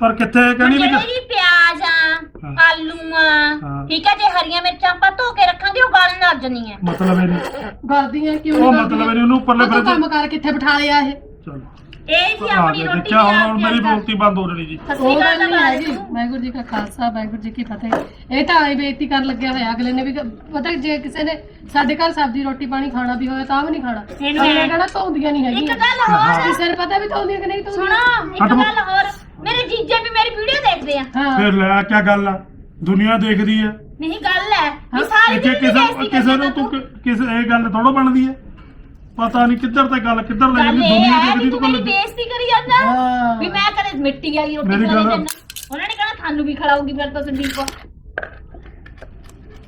ਪਰ ਕਿੱਥੇ ਕਹਿੰਦੀ ਵੀ ਜਿਹੜੇ ਜੀ ਪਿਆਜ਼ ਹਾਂ। ਆ ਆਲੂ ਆ। ਠੀਕ ਹੈ ਜੇ ਹਰੀਆਂ ਮਿਰਚਾਂ ਆਪਾਂ ਧੋ ਕੇ ਰੱਖਾਂਗੇ ਉਹ ਗਲਣ ਲੱਗ ਜਾਂਦੀਆਂ ਮਤਲਬ ਇਹ ਨਹੀਂ। ਗਲਦੀਆਂ ਕਿਉਂ ਉਹ ਨਹੀਂ ਮਤਲਬ ਇਹ ਨਹੀਂ ਉਹਨੂੰ ਉੱਪਰਲੇ ਉਹ ਤਾਂ ਫਿਰ ਕੰਮ ਕਰ ਕਿੱਥੇ ਬਿਠਾ ਲਿਆ ਇਹ? ਚਲੋ। ਇਹ ਸੀ ਆ ਆਪਣੀ ਗਿਆ ਰੋਟੀ ਦੇਖਿਆ ਹੁਣ ਹੁਣ ਮੇਰੀ ਤਿਆਰ ਬੋਲਤੀ ਬੰਦ ਹੋ ਜਣੀ ਜੀ। ਸਤਿ ਸ਼੍ਰੀ ਉਹ ਅਕਾਲ ਗੱਲ ਦਾ ਨਹੀਂ ਹੈਗੀ ਵਾਹਿਗੁਰੂ ਜੀ ਕਾ ਖਾਲਸਾ ਵਾਹਿਗੁਰੂ ਜੀ ਕੀ ਫਤਿਹ। ਇਹ ਤਾਂ ਆਈ ਬੇਇੱਜ਼ਤੀ ਕਰਨ ਲੱਗਿਆ ਹੋਇਆ ਅਗਲੇ ਨੇ ਵੀ ਕ- ਪਤਾ ਜੇ ਕਿਸੇ ਨੇ ਸਾਡੇ ਘਰ ਸਬਜ਼ੀ ਰੋਟੀ ਪਾਣੀ ਖਾਣਾ ਵੀ ਹੋਇਆ ਤਾਂ ਵੀ ਨਹੀਂ ਖਾਣਾ। ਇਹਨੂੰ ਅਗਲੇ ਐਂ- ਕਹਿਣਾ ਧੋਂਦੀਆਂ ਨਹੀਂ ਇੱਕ ਹੈਗੀਆਂ। ਗੱਲ ਹੋਰ ਕਿਸੇ ਨੂੰ ਪਤਾ ਵੀ ਧੋਂਦੀਆਂ ਕਿ ਨਹੀਂ ਧੋਂਦੀਆਂ। ਸੁਣੋ ਇੱਕ ਹਟ ਬੋ- ਗੱਲ ਹੋਰ। ਮੇਰੇ ਜੀਜੇ ਵੀ ਮੇਰੀ ਵੀਡੀਓ ਦੇਖਦੇ ਆ। ਹਾਂ। ਫਿਰ ਲੈ ਕੀ ਗੱਲ ਆ? ਦੁਨੀਆ ਦੇਖਦੀ ਹੈ ਨਹੀਂ ਗੱਲ ਹੈ ਵੀ ਸਾਰੀ ਕਿਸੇ ਨੂੰ ਤੂੰ ਕਿਸੇ ਇਹ ਗੱਲ ਥੋੜਾ ਬਣਦੀ ਹੈ। ਪਤਾ ਨਹੀਂ ਕਿੱਧਰ ਤੇ ਗੱਲ ਕਿੱਧਰ ਲੈ ਗੱਲ ਜਾਂਦੀ ਇਹ ਦੁਨੀਆ ਹੈ ਵੀ ਤੂੰ ਤੂੰ ਮੇਰੀ ਕੱਲ ਬੇਇੱਜ਼ਤੀ ਕਰੀ ਜਾਂਦਾ। ਹਾਂ। ਵੀ ਮੈਂ ਕਦੇ ਮਿੱਟੀ ਵਾਲੀ ਰੋਟੀ ਮੇਰੀ ਖਾ ਗੱਲ- ਉਹਨਾਂ ਨੇ ਕਹਣਾ ਤੁਹਾਨੂੰ ਵੀ ਖਿਲਾਊਗੀ ਫਿਰ ਤਾਂ ਸੰਦੀਪ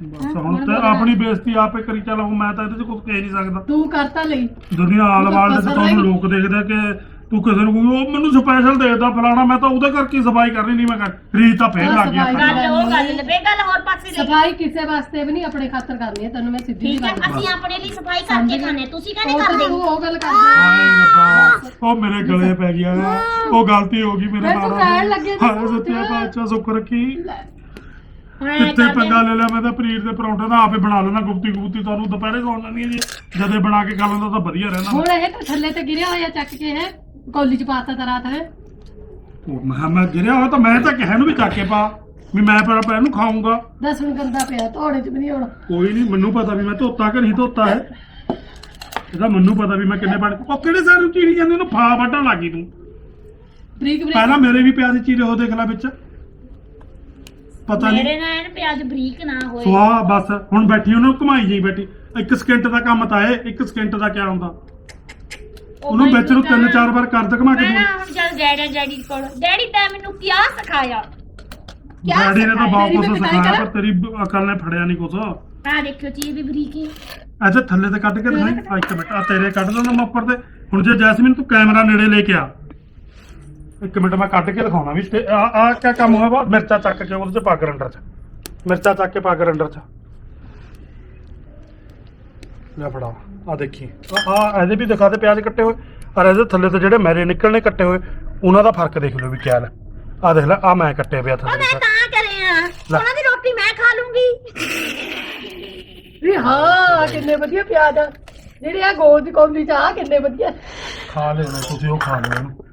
ਬਸ ਹੁਣ ਤੇ ਆਪਣੀ ਬੇਇੱਜ਼ਤੀ ਆਪੇ ਕਰੀ ਚੱਲ ਹੁਣ ਮੈਂ ਤਾਂ ਇਹਦੇ 'ਚ ਕੁਝ ਕਹਿ ਨਹੀਂ ਸਕਦਾ। ਤੂੰ ਕਰਤਾ ਲਈ। ਦੁਨੀਆ ਆਲ ਵਾਲ ਦੇ ਪਸੰਦ ਤੁਹਾਨੂੰ। ਲੋਕ ਦੇਖਦੇ ਕਿ ਤੂੰ ਕਿਸੇ ਨੂੰ ਉਹ ਮੈਨੂੰ ਸਪੈਸ਼ਲ ਦੇਦਾ ਫਲਾਣਾ ਮੈਂ ਤਾਂ ਉਹਦੇ ਕਰਕੇ ਹੀ ਸਫ਼ਾਈ ਕਰਨੀ ਨਹੀਂ ਮੈਂ ਕਰ ਰੀਤ ਤਾਂ ਫੇਰ ਹਾਂ, ਲੱਗ ਗਿਆ ਸਫ਼ਾਈ ਗੱਲ ਉਹ ਗੱਲ ਲੱਭੇ ਗੱਲ ਹੋਰ ਪਾਸੇ ਦੇ ਸਫ਼ਾਈ ਕਿਸੇ ਵਾਸਤੇ ਵੀ ਨਹੀਂ ਆਪਣੇ ਖਾਤਰ ਕਰਨੀ ਹੈ ਤੈਨੂੰ ਮੈਂ ਸਿੱਧੀ ਠੀਕ ਜੀ ਹੈ ਗੱਲ ਅਸੀਂ ਆਪਣੇ ਲਈ ਸਫ਼ਾਈ ਕਰਕੇ। ਖਾਣੇ ਤੁਸੀਂ ਕਹਿੰਦੇ ਉਹ ਕਰਦੇ ਤਾਂ ਉਹ ਗੱਲ ਕਰਦੇ ਹਾਏ ਰੱਬਾ ਉਹ ਮੇਰੇ ਗਲੇ ਪੈ ਗਿਆ। ਉਹ ਗਲਤੀ ਹੋ ਗਈ ਮੇਰੇ ਮੈਂ ਤੂੰ ਕਹਿਣ ਲੱਗੇ ਸੀ ਹਾਏ ਸੁੱਖ ਰੱਖੀ। ਹੁਣ ਐਂ ਕਿੱਥੇ ਕਰਦੇ ਪੰਗਾ ਲੈ ਲਿਆ ਮੈਂ ਤਾਂ ਪਨੀਰ ਦੇ ਪਰੌਂਠੇ ਦਾ ਆਪੇ ਬਣਾ ਲੈਣਾ ਗੁਪਤੀ ਗੁਪਤੀ ਤੁਹਾਨੂੰ ਦੁਪਹਿਰੇ ਸੌਣ ਲੈਣੀ ਹੈ ਜੀ। ਜਦੇ ਬਣਾ ਕੇ ਖਾ ਲੈਂਦਾ ਤਾਂ ਵਧੀਆ ਰਹਿੰਦਾ। ਹੁਣ ਇਹ ਤਾਂ ਥੱਲੇ ਤੇ ਗਿਰਿਆ ਹੋਇਆ ਚੱਕ ਕੇ ਹੈ ਕੌਲੀ ਚ ਪਾਤਾ ਤਾਂ ਰਾਤ ਹੈ। ਉਹ ਮੈਂ ਕਿਹਾ ਮੈਂ ਗਿਰਿਆ ਹੋਇਆ ਤਾਂ ਮੈਂ ਤਾਂ ਕਿਹਾ ਨੂੰ ਵੀ ਚੱਕ ਕੇ ਪਾ। ਵੀ ਮੈਂ ਪਰ ਆਪਾਂ ਇਹਨੂੰ ਖਾਊਂਗਾ। ਦਸ ਹੁਣ ਗੰਦਾ ਪਿਆ ਧੋੜੇ ਚ ਵੀ ਨਹੀਂ ਹੋਣਾ ਕੋਈ ਨਹੀਂ ਮੈਨੂੰ ਪਤਾ ਵੀ ਮੈਂ ਧੋਤਾ ਕਿ ਨਹੀਂ ਧੋਤਾ ਹੈ। ਇਹਦਾ ਮੈਨੂੰ ਪਤਾ ਵੀ ਮੈਂ ਕਿੰਨੇ ਪਾਣੀ ਉਹ ਕਿਹੜੇ ਸਾਰ ਚੀਰੀ ਜਾਂਦੇ ਉਹਨੂੰ ਫਾ ਵੱਢਣ ਲੱਗੀ ਤੂੰ। ਬਰੀਕ ਬਰੀਕ ਪਹਿਲਾਂ ਮੇਰੇ ਵੀ ਪਿਆਜ਼ ਚੀਰੇ ਹੋ ਦੇਖ ਲੈ ਵਿੱਚ। ਪਤਾ ਨਹੀਂ। ਮੇਰੇ ਨਾਲ ਐਨ ਪਿਆਜ਼ ਬਰੀਕ ਨਾ ਹੋਏ। ਸਵਾਹ ਬਸ ਹੁਣ ਬੈਠੀ ਉਹਨੂੰ ਘੁਮਾਈ ਜਾਈ ਬੈਠੀ। ਇੱਕ ਸਕਿੰਟ ਦਾ ਕੰਮ ਤਾਂ ਇਹ ਇੱਕ ਸਕਿੰਟ ਦਾ ਕੀ ਹੁੰਦਾ? ਉਹ ਉਹਨੂੰ ਵਿੱਚ ਨੂੰ ਤਿੰਨ ਚਾਰ ਵਾਰ ਕਰ ਦੇ ਘੁਮਾ ਕੇ ਮੈਂ ਨਾ ਹੁਣ ਜਦ ਡੈਡੀ ਡੈਡੀ ਕੋਲ। ਡੈਡੀ ਤਾਂ ਮੈਨੂੰ ਕੀ ਸਿਖਾਇਆ? ਕਿਆ ਡੈਡੀ ਨੇ ਤਾਂ ਵੀ ਪਿਟਾਈ ਸਿਖਾਇਆ? ਪਰ ਤੇਰੀ ਅਕਲ ਨੇ ਫੜਿਆ ਨਹੀਂ ਕੁਛ। ਆ ਦੇਖਿਓ ਚੀਜ਼ ਵੀ ਬਰੀਕ ਹੈ ਅੱਛਾ ਥੱਲੇ ਤੇ ਕੱਢ ਕੇ ਦਿਖਾਈ। ਇੱਕ ਮਿੰਟ ਆ ਤੇਰੇ ਕੱਢ ਦਿੰਦਾ ਮੈਂ ਉੱਪਰ ਤੇ। ਹੁਣ ਜੇ ਜੈਸਮੀਨ ਤੂੰ ਕੈਮਰਾ ਨੇੜੇ ਲੈ ਕੇ ਆ। ਇੱਕ ਮਿੰਟ ਮੈਂ ਕੱਢ ਕੇ ਦਿਖਾਉਣਾ ਵੀ ਤੇ ਆ ਆ ਕੀ ਕੰਮ ਹੋਇਆ ਵਾ? ਮਿਰਚਾਂ ਚੱਕ ਕੇ ਉਹਦੇ ਚ ਪਾ ਗਰੰਡਰ ਚ। ਮਿਰਚਾਂ ਚੱਕ ਕੇ ਪਾ ਗਰੰਡਰ ਚ। ਲੈ ਫੜਾ ਆ ਦੇਖੀ। ਆ ਆ ਇਹਦੇ ਵੀ ਦਿਖਾ ਦੇ ਪਿਆਜ਼ ਕੱਟੇ ਹੋਏ। ਔਰ ਇਹਦੇ ਥੱਲੇ ਤੇ ਜਿਹੜੇ ਮੇਰੇ ਨਿਕਲਣੇ ਕੱਟੇ ਹੋਏ ਉਹਨਾਂ ਦਾ ਫ਼ਰਕ ਦੇਖ ਲਓ ਵੀ ਕਿਆ ਲੈ ਆ ਦੇਖ ਲੈ ਆ ਮੈਂ ਕੱਟੇ ਪਿਆ ਉਹ ਥੱਲੇ ਮੈਂ। ਤਾਂ ਕਰਿਆ। ਉਹਨਾਂ ਦੀ ਰੋਟੀ ਮੈਂ ਖਾ ਲੂੰਗੀ। ਵੀ ਹਾਂ ਕਿੰਨੇ ਵਧੀਆ ਪਿਆਜ਼ ਆ। ਜਿਹੜੇ ਆ ਗੋਲ ਦੀ ਕੌਲੀ ਚ ਆ ਕਿੰਨੇ ਵਧੀਆ। ਖਾ ਲਿਓ ਤੁਸੀਂ ਉਹ ਖਾ ਲਿਓ ਇਹਨੂੰ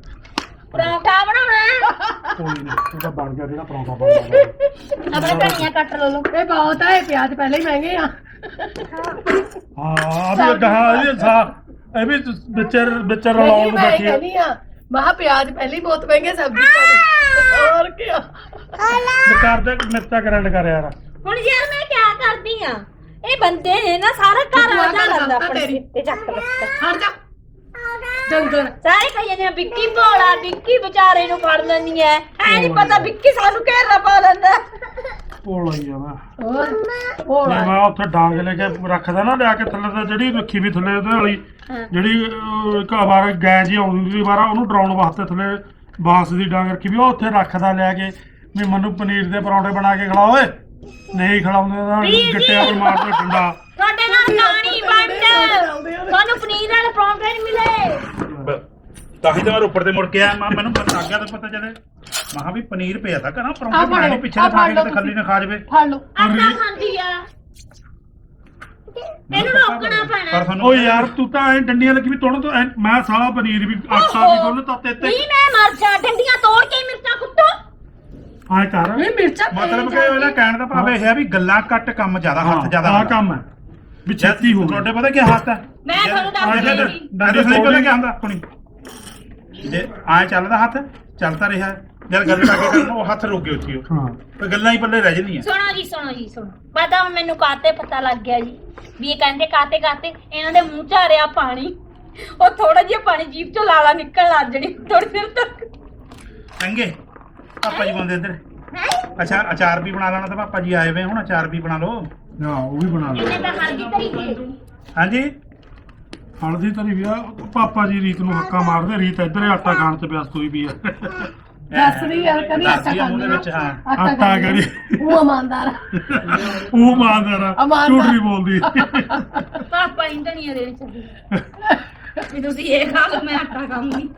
ਪਰੌਂਠਾ ਬਣਾਉਣਾ ਕੋਈ ਨਹੀਂ ਉਹਦਾ ਬਣ ਗਿਆ ਜਿਹੜਾ ਪਰੌਂਠਾ ਬਣਦਾ ਆਪਣੇ ਧਨੀਆ ਕੱਟ ਲਓ ਲੋ ਇਹ ਬਹੁਤ ਆ ਇਹ ਪਿਆਜ਼ ਪਹਿਲੇ ਹੀ ਮਹਿੰਗੇ ਆ। ਹਾਂ ਅਭੀ ਕਹਾ ਇਹ ਸਾ ਇਹ ਵੀ ਵਿਚਰ ਵਿਚਰ ਨਹੀਂ ਰਲਾਉਣ ਨੂੰ ਮੈਂ ਬੈਠੀ ਹੈ ਕਹਿੰਦੀ ਆ ਮਹਾ ਪਿਆਜ਼ ਪਹਿਲੇ ਹੀ ਬਹੁਤ ਮਹਿੰਗੇ ਸਬਜ਼ੀ ਚ ਹੋਰ ਕੀ ਆ। ਕਰ ਦੇ ਮਿਰਚਾ ਗ੍ਰੈਂਡ ਕਰ ਯਾਰ। ਹੁਣ ਯਾਰ ਮੈਂ ਕੀ ਕਰਦੀ ਆ? ਇਹ ਬੰਦੇ ਨੇ ਨਾ ਸਾਰਾ ਘਰ ਤੂੰ ਆ ਆ ਜਾ ਗੱਲ ਲੰਦਾ ਕਰਤਾ ਤੇਰੀ। ਤੇ ਚੱਕ ਲੈ। ਹਟ ਜਾ। ਡੰਗਰ ਸਾਰੇ ਕਹੀ ਜਾਂਦੇ ਆ ਵਿੱਕੀ ਭੋਲਾ ਵਿੱਕੀ ਵਿਚਾਰੇ ਨੂੰ ਫੜ ਲੈਂਦੀ ਐ। ਐ ਨਹੀਂ ਪਤਾ ਵਿੱਕੀ ਸਾਨੂੰ ਘੇਰਾ ਪਾ ਲੈਂਦਾ। ਆਈ ਆ ਮੈਂ ਹੋਰ? ਮੈਂ ਉੱਥੇ ਡਾਂਗ ਲੈ ਕੇ ਰੱਖਦਾ ਨਾ ਲਿਆ ਕੇ ਥੱਲੇ ਤੇ ਜਿਹੜੀ ਰੱਖੀ ਵੀ ਥੱਲੇ ਉਹਦੇ ਵਾਲੀ ਹਾਂ। ਜਿਹੜੀ ਅਹ, ਇੱਕ ਵਾਰ ਗੈ ਜੀ ਆਉਂਦੀ ਸੀ ਵਾਰਾ ਉਹਨੂੰ ਡਰਾਉਣ ਵਾਸਤੇ ਥੱਲੇ ਬਾਂਸ ਦੀ ਡਾਂਗ ਰੱਖੀ ਵੀ ਉਹ ਉੱਥੇ ਰੱਖਦਾ ਲਿਆ ਕੇ ਵੀ ਮੈਨੂੰ ਪਨੀਰ ਦੇ ਪਰੌਂਠੇ ਬਣਾ ਕੇ ਖਿਲਾ ਓਏ। ਨਹੀਂ ਖਿਲਾਉਂਦੇ ਤਾਂ ਵੀਰ ਜੀ। ਗਿੱਟਿਆਂ ਤੇ ਮਾਰਦੇ ਡੰਡਾ। ਤੁਹਾਡੇ ਨਾਲ ਕਾਣੀ ਬੰਦ ਤੁਹਾਨੂੰ ਪਨੀਰ ਵਾਲੇ ਪਰੌਂਠੇ ਨਹੀਂ ਮਿਲੇ। ਤਾਂ ਹੀ ਤਾਂ ਮੈਂ ਰੋਪੜ ਤੇ ਮੁੜ ਕੇ ਆਇਆ। ਮੈਂ ਮੈਨੂੰ ਪਤਾ ਲੱਗ ਗਿਆ ਤਾਂ ਪਤਾ ਚੱਲੇ। ਮਹਾ ਵੀ ਪਨੀਰ ਪਿਆ ਤਾਂ ਕਰਾਂ ਪਰੌਂਠੇ ਬਣਾਏ ਲਓ, ਪਿੱਛੇ ਖਾ ਕੇ ਤੇ ਖੱਲੀ ਨਾ ਖਾ ਜਵੇ। ਫੜ ਲਓ। ਅੱਧਾ ਖਾਂਦੀ ਆ। ਇਹਨੂੰ ਰੋਕਣਾ ਪਰ ਪੈਣਾ। ਤੁਹਾਨੂੰ ਓ ਯਾਰ ਤੂੰ ਤਾਂ ਐ ਡੰਡੀਆਂ ਲੱਗੀ ਵੀ ਤੋੜਨ ਤੋਂ ਐਂ- ਮੈਂ ਸਾਰਾ ਪਨੀਰ ਵੀ ਆਟਾ ਵੀ ਗੁੰਨ ਤਾ ਤੇ ਤੇ ਨਹੀਂ ਮੈਂ ਮਰ ਜਾ। ਡੰਡੀਆਂ ਤੋੜ ਕੇ ਮਿਰਚਾਂ ਕੁੱਟੋ। ਐ ਕਰ। ਇਹ ਮਿਰਚਾਂ ਮਤਲਬ ਕਿ ਉਹਦਾ ਕਹਿਣ ਦਾ ਭਾਵ ਇਹ ਹੈ ਵੀ ਗੱਲਾਂ ਘੱਟ ਕੰਮ ਜ਼ਿਆਦਾ ਹੱਥ ਜ਼ਿਆਦਾ ਆ ਕੰਮ ਹੈ। ਵੀ ਛੇਤੀ ਹੋ ਤੁਹਾਡੇ ਪਤਾ ਕੀ ਹੱਥ ਹੈ? ਮੈਂ ਤੁਹਾਨੂੰ ਦੱਸ ਡੰਡੇ ਸਹੀ ਪਤਾ ਕੀ ਹੁੰਦਾ ਕੋਣੀ ਜੇ ਆਏ ਚੱਲਦਾ ਹੱਥ ਚੱਲਦਾ ਰਿਹਾ। ਜਦ ਗੱਲ ਲਾ ਕੇ ਕਰਨਾ ਉਹ ਹੱਥ ਰੁਕ ਗਏ ਉੱਥੇ ਉਹ ਹਾਂ। ਤੇ ਗੱਲਾਂ ਹੀ ਪੱਲੇ ਰਹਿ ਜਾਂਦੀਆਂ। ਸੁਣੋ ਜੀ ਸੁਣੋ ਜੀ ਸੁਣੋ। ਪਤਾ ਹੁਣ ਮੈਨੂੰ ਕਾਤੇ ਪਤਾ ਲੱਗ ਗਿਆ ਜੀ? ਵੀ ਇਹ ਕਹਿੰਦੇ ਕਾਤੇ ਕਾਤੇ ਇਹਨਾਂ ਦੇ ਮੂੰਹ ਚ ਆ ਰਿਹਾ ਪਾਣੀ। ਉਹ ਥੋੜਾ ਜਿਹਾ ਪਾਣੀ ਜੀਭ ਚੋਂ ਲਾਲਾ ਨਿਕਲ ਲੱਗ ਜਣੀ ਥੋੜੀ ਦੇਰ ਤੱਕ। ਚੰਗੇ। ਪਾਪਾ ਜੀ ਬੰਦੇ ਇੱਧਰ। ਅੱਛਾ ਅਚਾਰ ਵੀ ਬਣਾ ਲੈਣਾ ਤਾਂ ਪਾਪਾ ਜੀ ਆਏ ਵੇ ਹੁਣ ਅਚਾਰ ਵੀ ਬਣਾ ਲਓ। ਹਾਂ ਉਹ ਵੀ ਬਣਾ ਲਓ ਇਹਨੇ ਤਾਂ ਹਲਦੀ ਧਰੀ ਦੇ ਹਾਂਜੀ? ਹਲਦੀ ਤਰੀ ਵੀ ਆ ਪਾਪਾ ਜੀ ਰੀਤ ਨੂੰ ਹੱਕਾ ਮਾਰਦੇ ਰੀਤ ਇੱਧਰ ਹੀ ਆਟਾ ਖਾਣ ਤੇ ਵਿਅਸਤ ਹੋਈ ਵੀ ਆ। ਦੱਸ ਰਹੀ ਆ ਕਹਿੰਦੀ ਆਟਾ ਦੱਸਦੀ ਆ ਮੂੰਹ ਦੇ ਵਿੱਚ ਖਾਂਦੀ ਹਾਂ। ਆਟਾ ਕਰੀ ਉਹ ਇਮਾਨਦਾਰ ਆ। ਉਹ ਮਾਨਦਾਰਾ ਇਮਾਨਦਾਰ। ਝੂਠ ਨਹੀਂ ਬੋਲਦੀ। ਪਾਪਾ ਹੀ ਧਨੀਆ ਦੇ ਵਿੱਚ ਵੀ ਤੁਸੀਂ ਇਹ ਖਾ ਲਓ ਮੈਂ ਆਟਾ ਖਾਊਂਗੀ।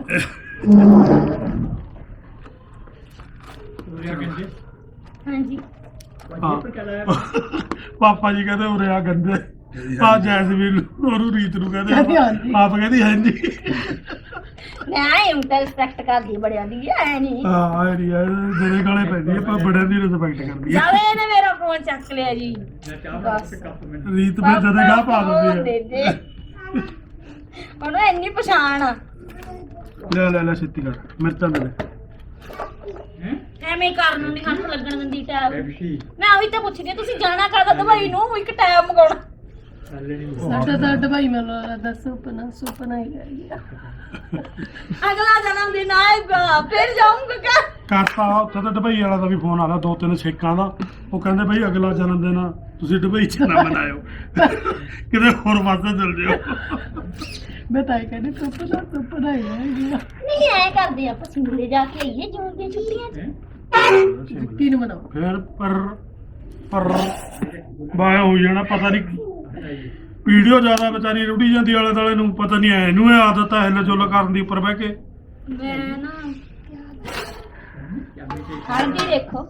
ਹਾਂਜੀ। ਹਾਂ। ਪਾਪਾ ਜੀ ਕਹਿੰਦੇ ਉਰੇ ਆ ਗੰਦੇ। ਆ ਜੈਸਮੀਨ ਉਹਨੂੰ ਰੀਤ ਨੂੰ ਕਹਿੰਦੀ ਕਹਿੰਦੇ ਹਾਂਜੀ। ਆਪ ਕਹਿੰਦੀ ਹਾਂਜੀ। ਮੈਂ ਆਏ ਹੁਣ ਤਾਂ ਰਿਸਪੈਕਟ ਕਰਦੀ ਬੜਿਆਂ ਦੀ ਐ ਨਹੀਂ ਹਾਂ ਨਹੀਂ ਆਏ ਜਿਹੜੇ ਗਾਲੇ ਪੈਂਦੀ ਆ ਪਰ ਬੜਿਆਂ ਦੀ ਰਿਸਪੈਕਟ ਕਰਦੀ ਆ। ਜਾਵੇ ਇਹਨੇ ਮੇਰਾ ਫੋਨ ਚੱਕ ਲਿਆ ਜੀ। ਬਸ। ਰੀਤ ਫਿਰ ਜਦੇ ਗਾਹ ਪਾ ਦਿੰਦੀ ਦੇ ਦੇ। ਉਹਨੂੰ ਇੰਨੀ ਪਛਾਣ ਆ। ਆ ਲੈ ਲੈ ਲੈ ਛੇਤੀ ਕਰ। ਮਿਰਚਾਂ ਦੇ ਲੈ ਐਵੇਂ ਹੀ ਕਰਨ ਨੂੰ ਨਹੀਂ ਹੱਥ ਲੱਗਣ ਦਿੰਦੀ ਟੈਬ ਮੈਂ ਉਹੀ ਤਾਂ ਪੁੱਛਦੀ ਹਾਂ, ਤੁਸੀਂ ਜਾਣਾ ਕਾਹਦਾ ਦਵਾਈ ਨੂੰ? ਇੱਕ ਟੈਬ ਮੰਗਾਉਣਾ। ਸਾਡਾ ਤਾਂ ਡਬਾਈ ਮੈਨੂੰ ਲੱਗਦਾ ਸੁਪਨਾ ਸੁਪਨਾ ਹੀ ਰਹਿ ਗਿਆ। ਅਗਲਾ ਜਨਮ ਦਿਨ ਆਏਗਾ ਫਿਰ ਜਾਊਂਗਾ ਕਾ ਕਾਤਾ ਉੱਥੇ ਤਾਂ ਦੁਬਈ ਵਾਲਾ ਦਾ ਵੀ ਫੋਨ ਆ ਰਿਹਾ ਦੋ ਤਿੰਨ ਛੇਕਾਂ ਦਾ। ਉਹ ਕਹਿੰਦੇ ਬਈ ਅਗਲਾ ਜਨਮ ਦਿਨ ਤੁਸੀਂ ਦੁਬਈ ਚ ਨਾ ਮਨਾਇਓ। ਕਿਤੇ ਹੋਰ ਪਾਸੇ ਚਲ ਜਿਓ। ਮੈਂ ਤਾਂ ਇਹ ਕਹਿੰਦੀ ਸੁਪਨਾ ਸੁਪਨਾ ਹੀ ਰਹਿ ਗਿਆ। ਨਹੀਂ ਐ ਕਰਦੇ ਆਪਾਂ ਸਿੰਗਲੇ ਜਾ ਕੇ ਆਈਏ ਜੂਨ ਦੀਆਂ ਛੁੱਟੀਆਂ 'ਚ। ਕਿਨ ਮਨਾਓ ਫਿਰ ਪਰ ਪਰ ਬਾਇਆ ਹੋ ਜਾਣਾ ਪਤਾ ਨਹੀਂ ਵੀਡੀਓ ਜ਼ਿਆਦਾ ਵਿਚਾਰੀ ਰੁੜੀ ਜਾਂਦੀ ਆਲੇ ਦਾਲੇ ਨੂੰ ਪਤਾ ਨਹੀਂ ਐ ਇਹਨੂੰ ਇਹ ਆਦਤ ਹੈ ਹਿੱਲ ਜੁਲ ਕਰਨ ਦੀ ਉੱਪਰ ਬਹਿ ਕੇ। ਮੈਂ ਨਾ ਹਲਦੀ ਦੇਖੋ।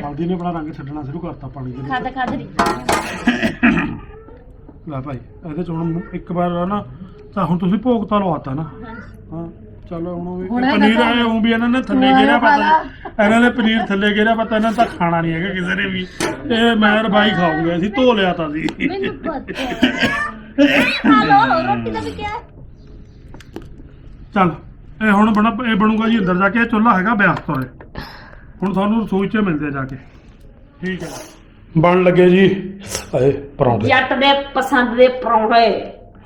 ਹਲਦੀ ਨੇ ਆਪਣਾ ਰੰਗ ਛੱਡਣਾ ਸ਼ੁਰੂ ਕਰਤਾ ਪਾਣੀ ਦੇ ਖਾਦ ਵਿੱਚ। ਖਾਦ ਰਹੀ ਲੈ ਭਾਈ ਇਹਦੇ ਚ ਹੁਣ ਇੱਕ ਵਾਰ ਨਾ ਤਾਂ ਹੁਣ ਤੁਸੀਂ ਭੋਗ ਤਾਂ ਲਵਾਤਾ ਨਾ। ਹਾਂ। ਚਲੋ ਹੁਣ ਉਹ ਵੀ ਹੁਣ ਇਹ ਪਨੀਰ ਤਾਂ- ਆਏ ਉਹ ਵੀ ਇਹਨਾਂ ਨੇ ਥੱਲੇ ਇਹ ਪਤਾ ਇਹਨਾਂ ਨੇ ਪਨੀਰ ਥੱਲੇ ਗਿਰਿਆ ਪਤਾ ਇਹਨਾਂ ਤਾਂ ਖਾਣਾ ਨਹੀਂ ਹੈਗਾ ਕਿਸੇ ਨੇ ਵੀ। ਇਹ ਮੈਂ ਰਬਾਈ ਖਾਊਂਗਾ ਅਸੀਂ ਧੋ ਲਿਆ ਤਾਂ ਸੀ। ਮੈਨੂੰ ਪਤਾ ਹਲੋ ਰੋਟੀ ਦਾ ਵੀ ਕਿਹਾ ਚੱਲ ਇਹ ਹੁਣ ਬਣਾ ਇਹ ਬਣੂਗਾ ਜੀ ਅੰਦਰ ਜਾ ਕੇ ਇਹ ਚੁੱਲ੍ਹਾ ਹੈਗਾ ਬਿਆਸ ਤੋਰੇ ਹੁਣ ਤੁਹਾਨੂੰ ਰਸੋਈ 'ਚ ਮਿਲਦੇ ਆ ਜਾ ਕੇ। ਠੀਕ ਹੈ। ਬਣ ਲੱਗੇ ਜੀ ਆਏ ਪਰੌਂਠੇ। ਜੱਟ ਦੇ ਪਸੰਦ ਦੇ ਪਰੌਂਠੇ।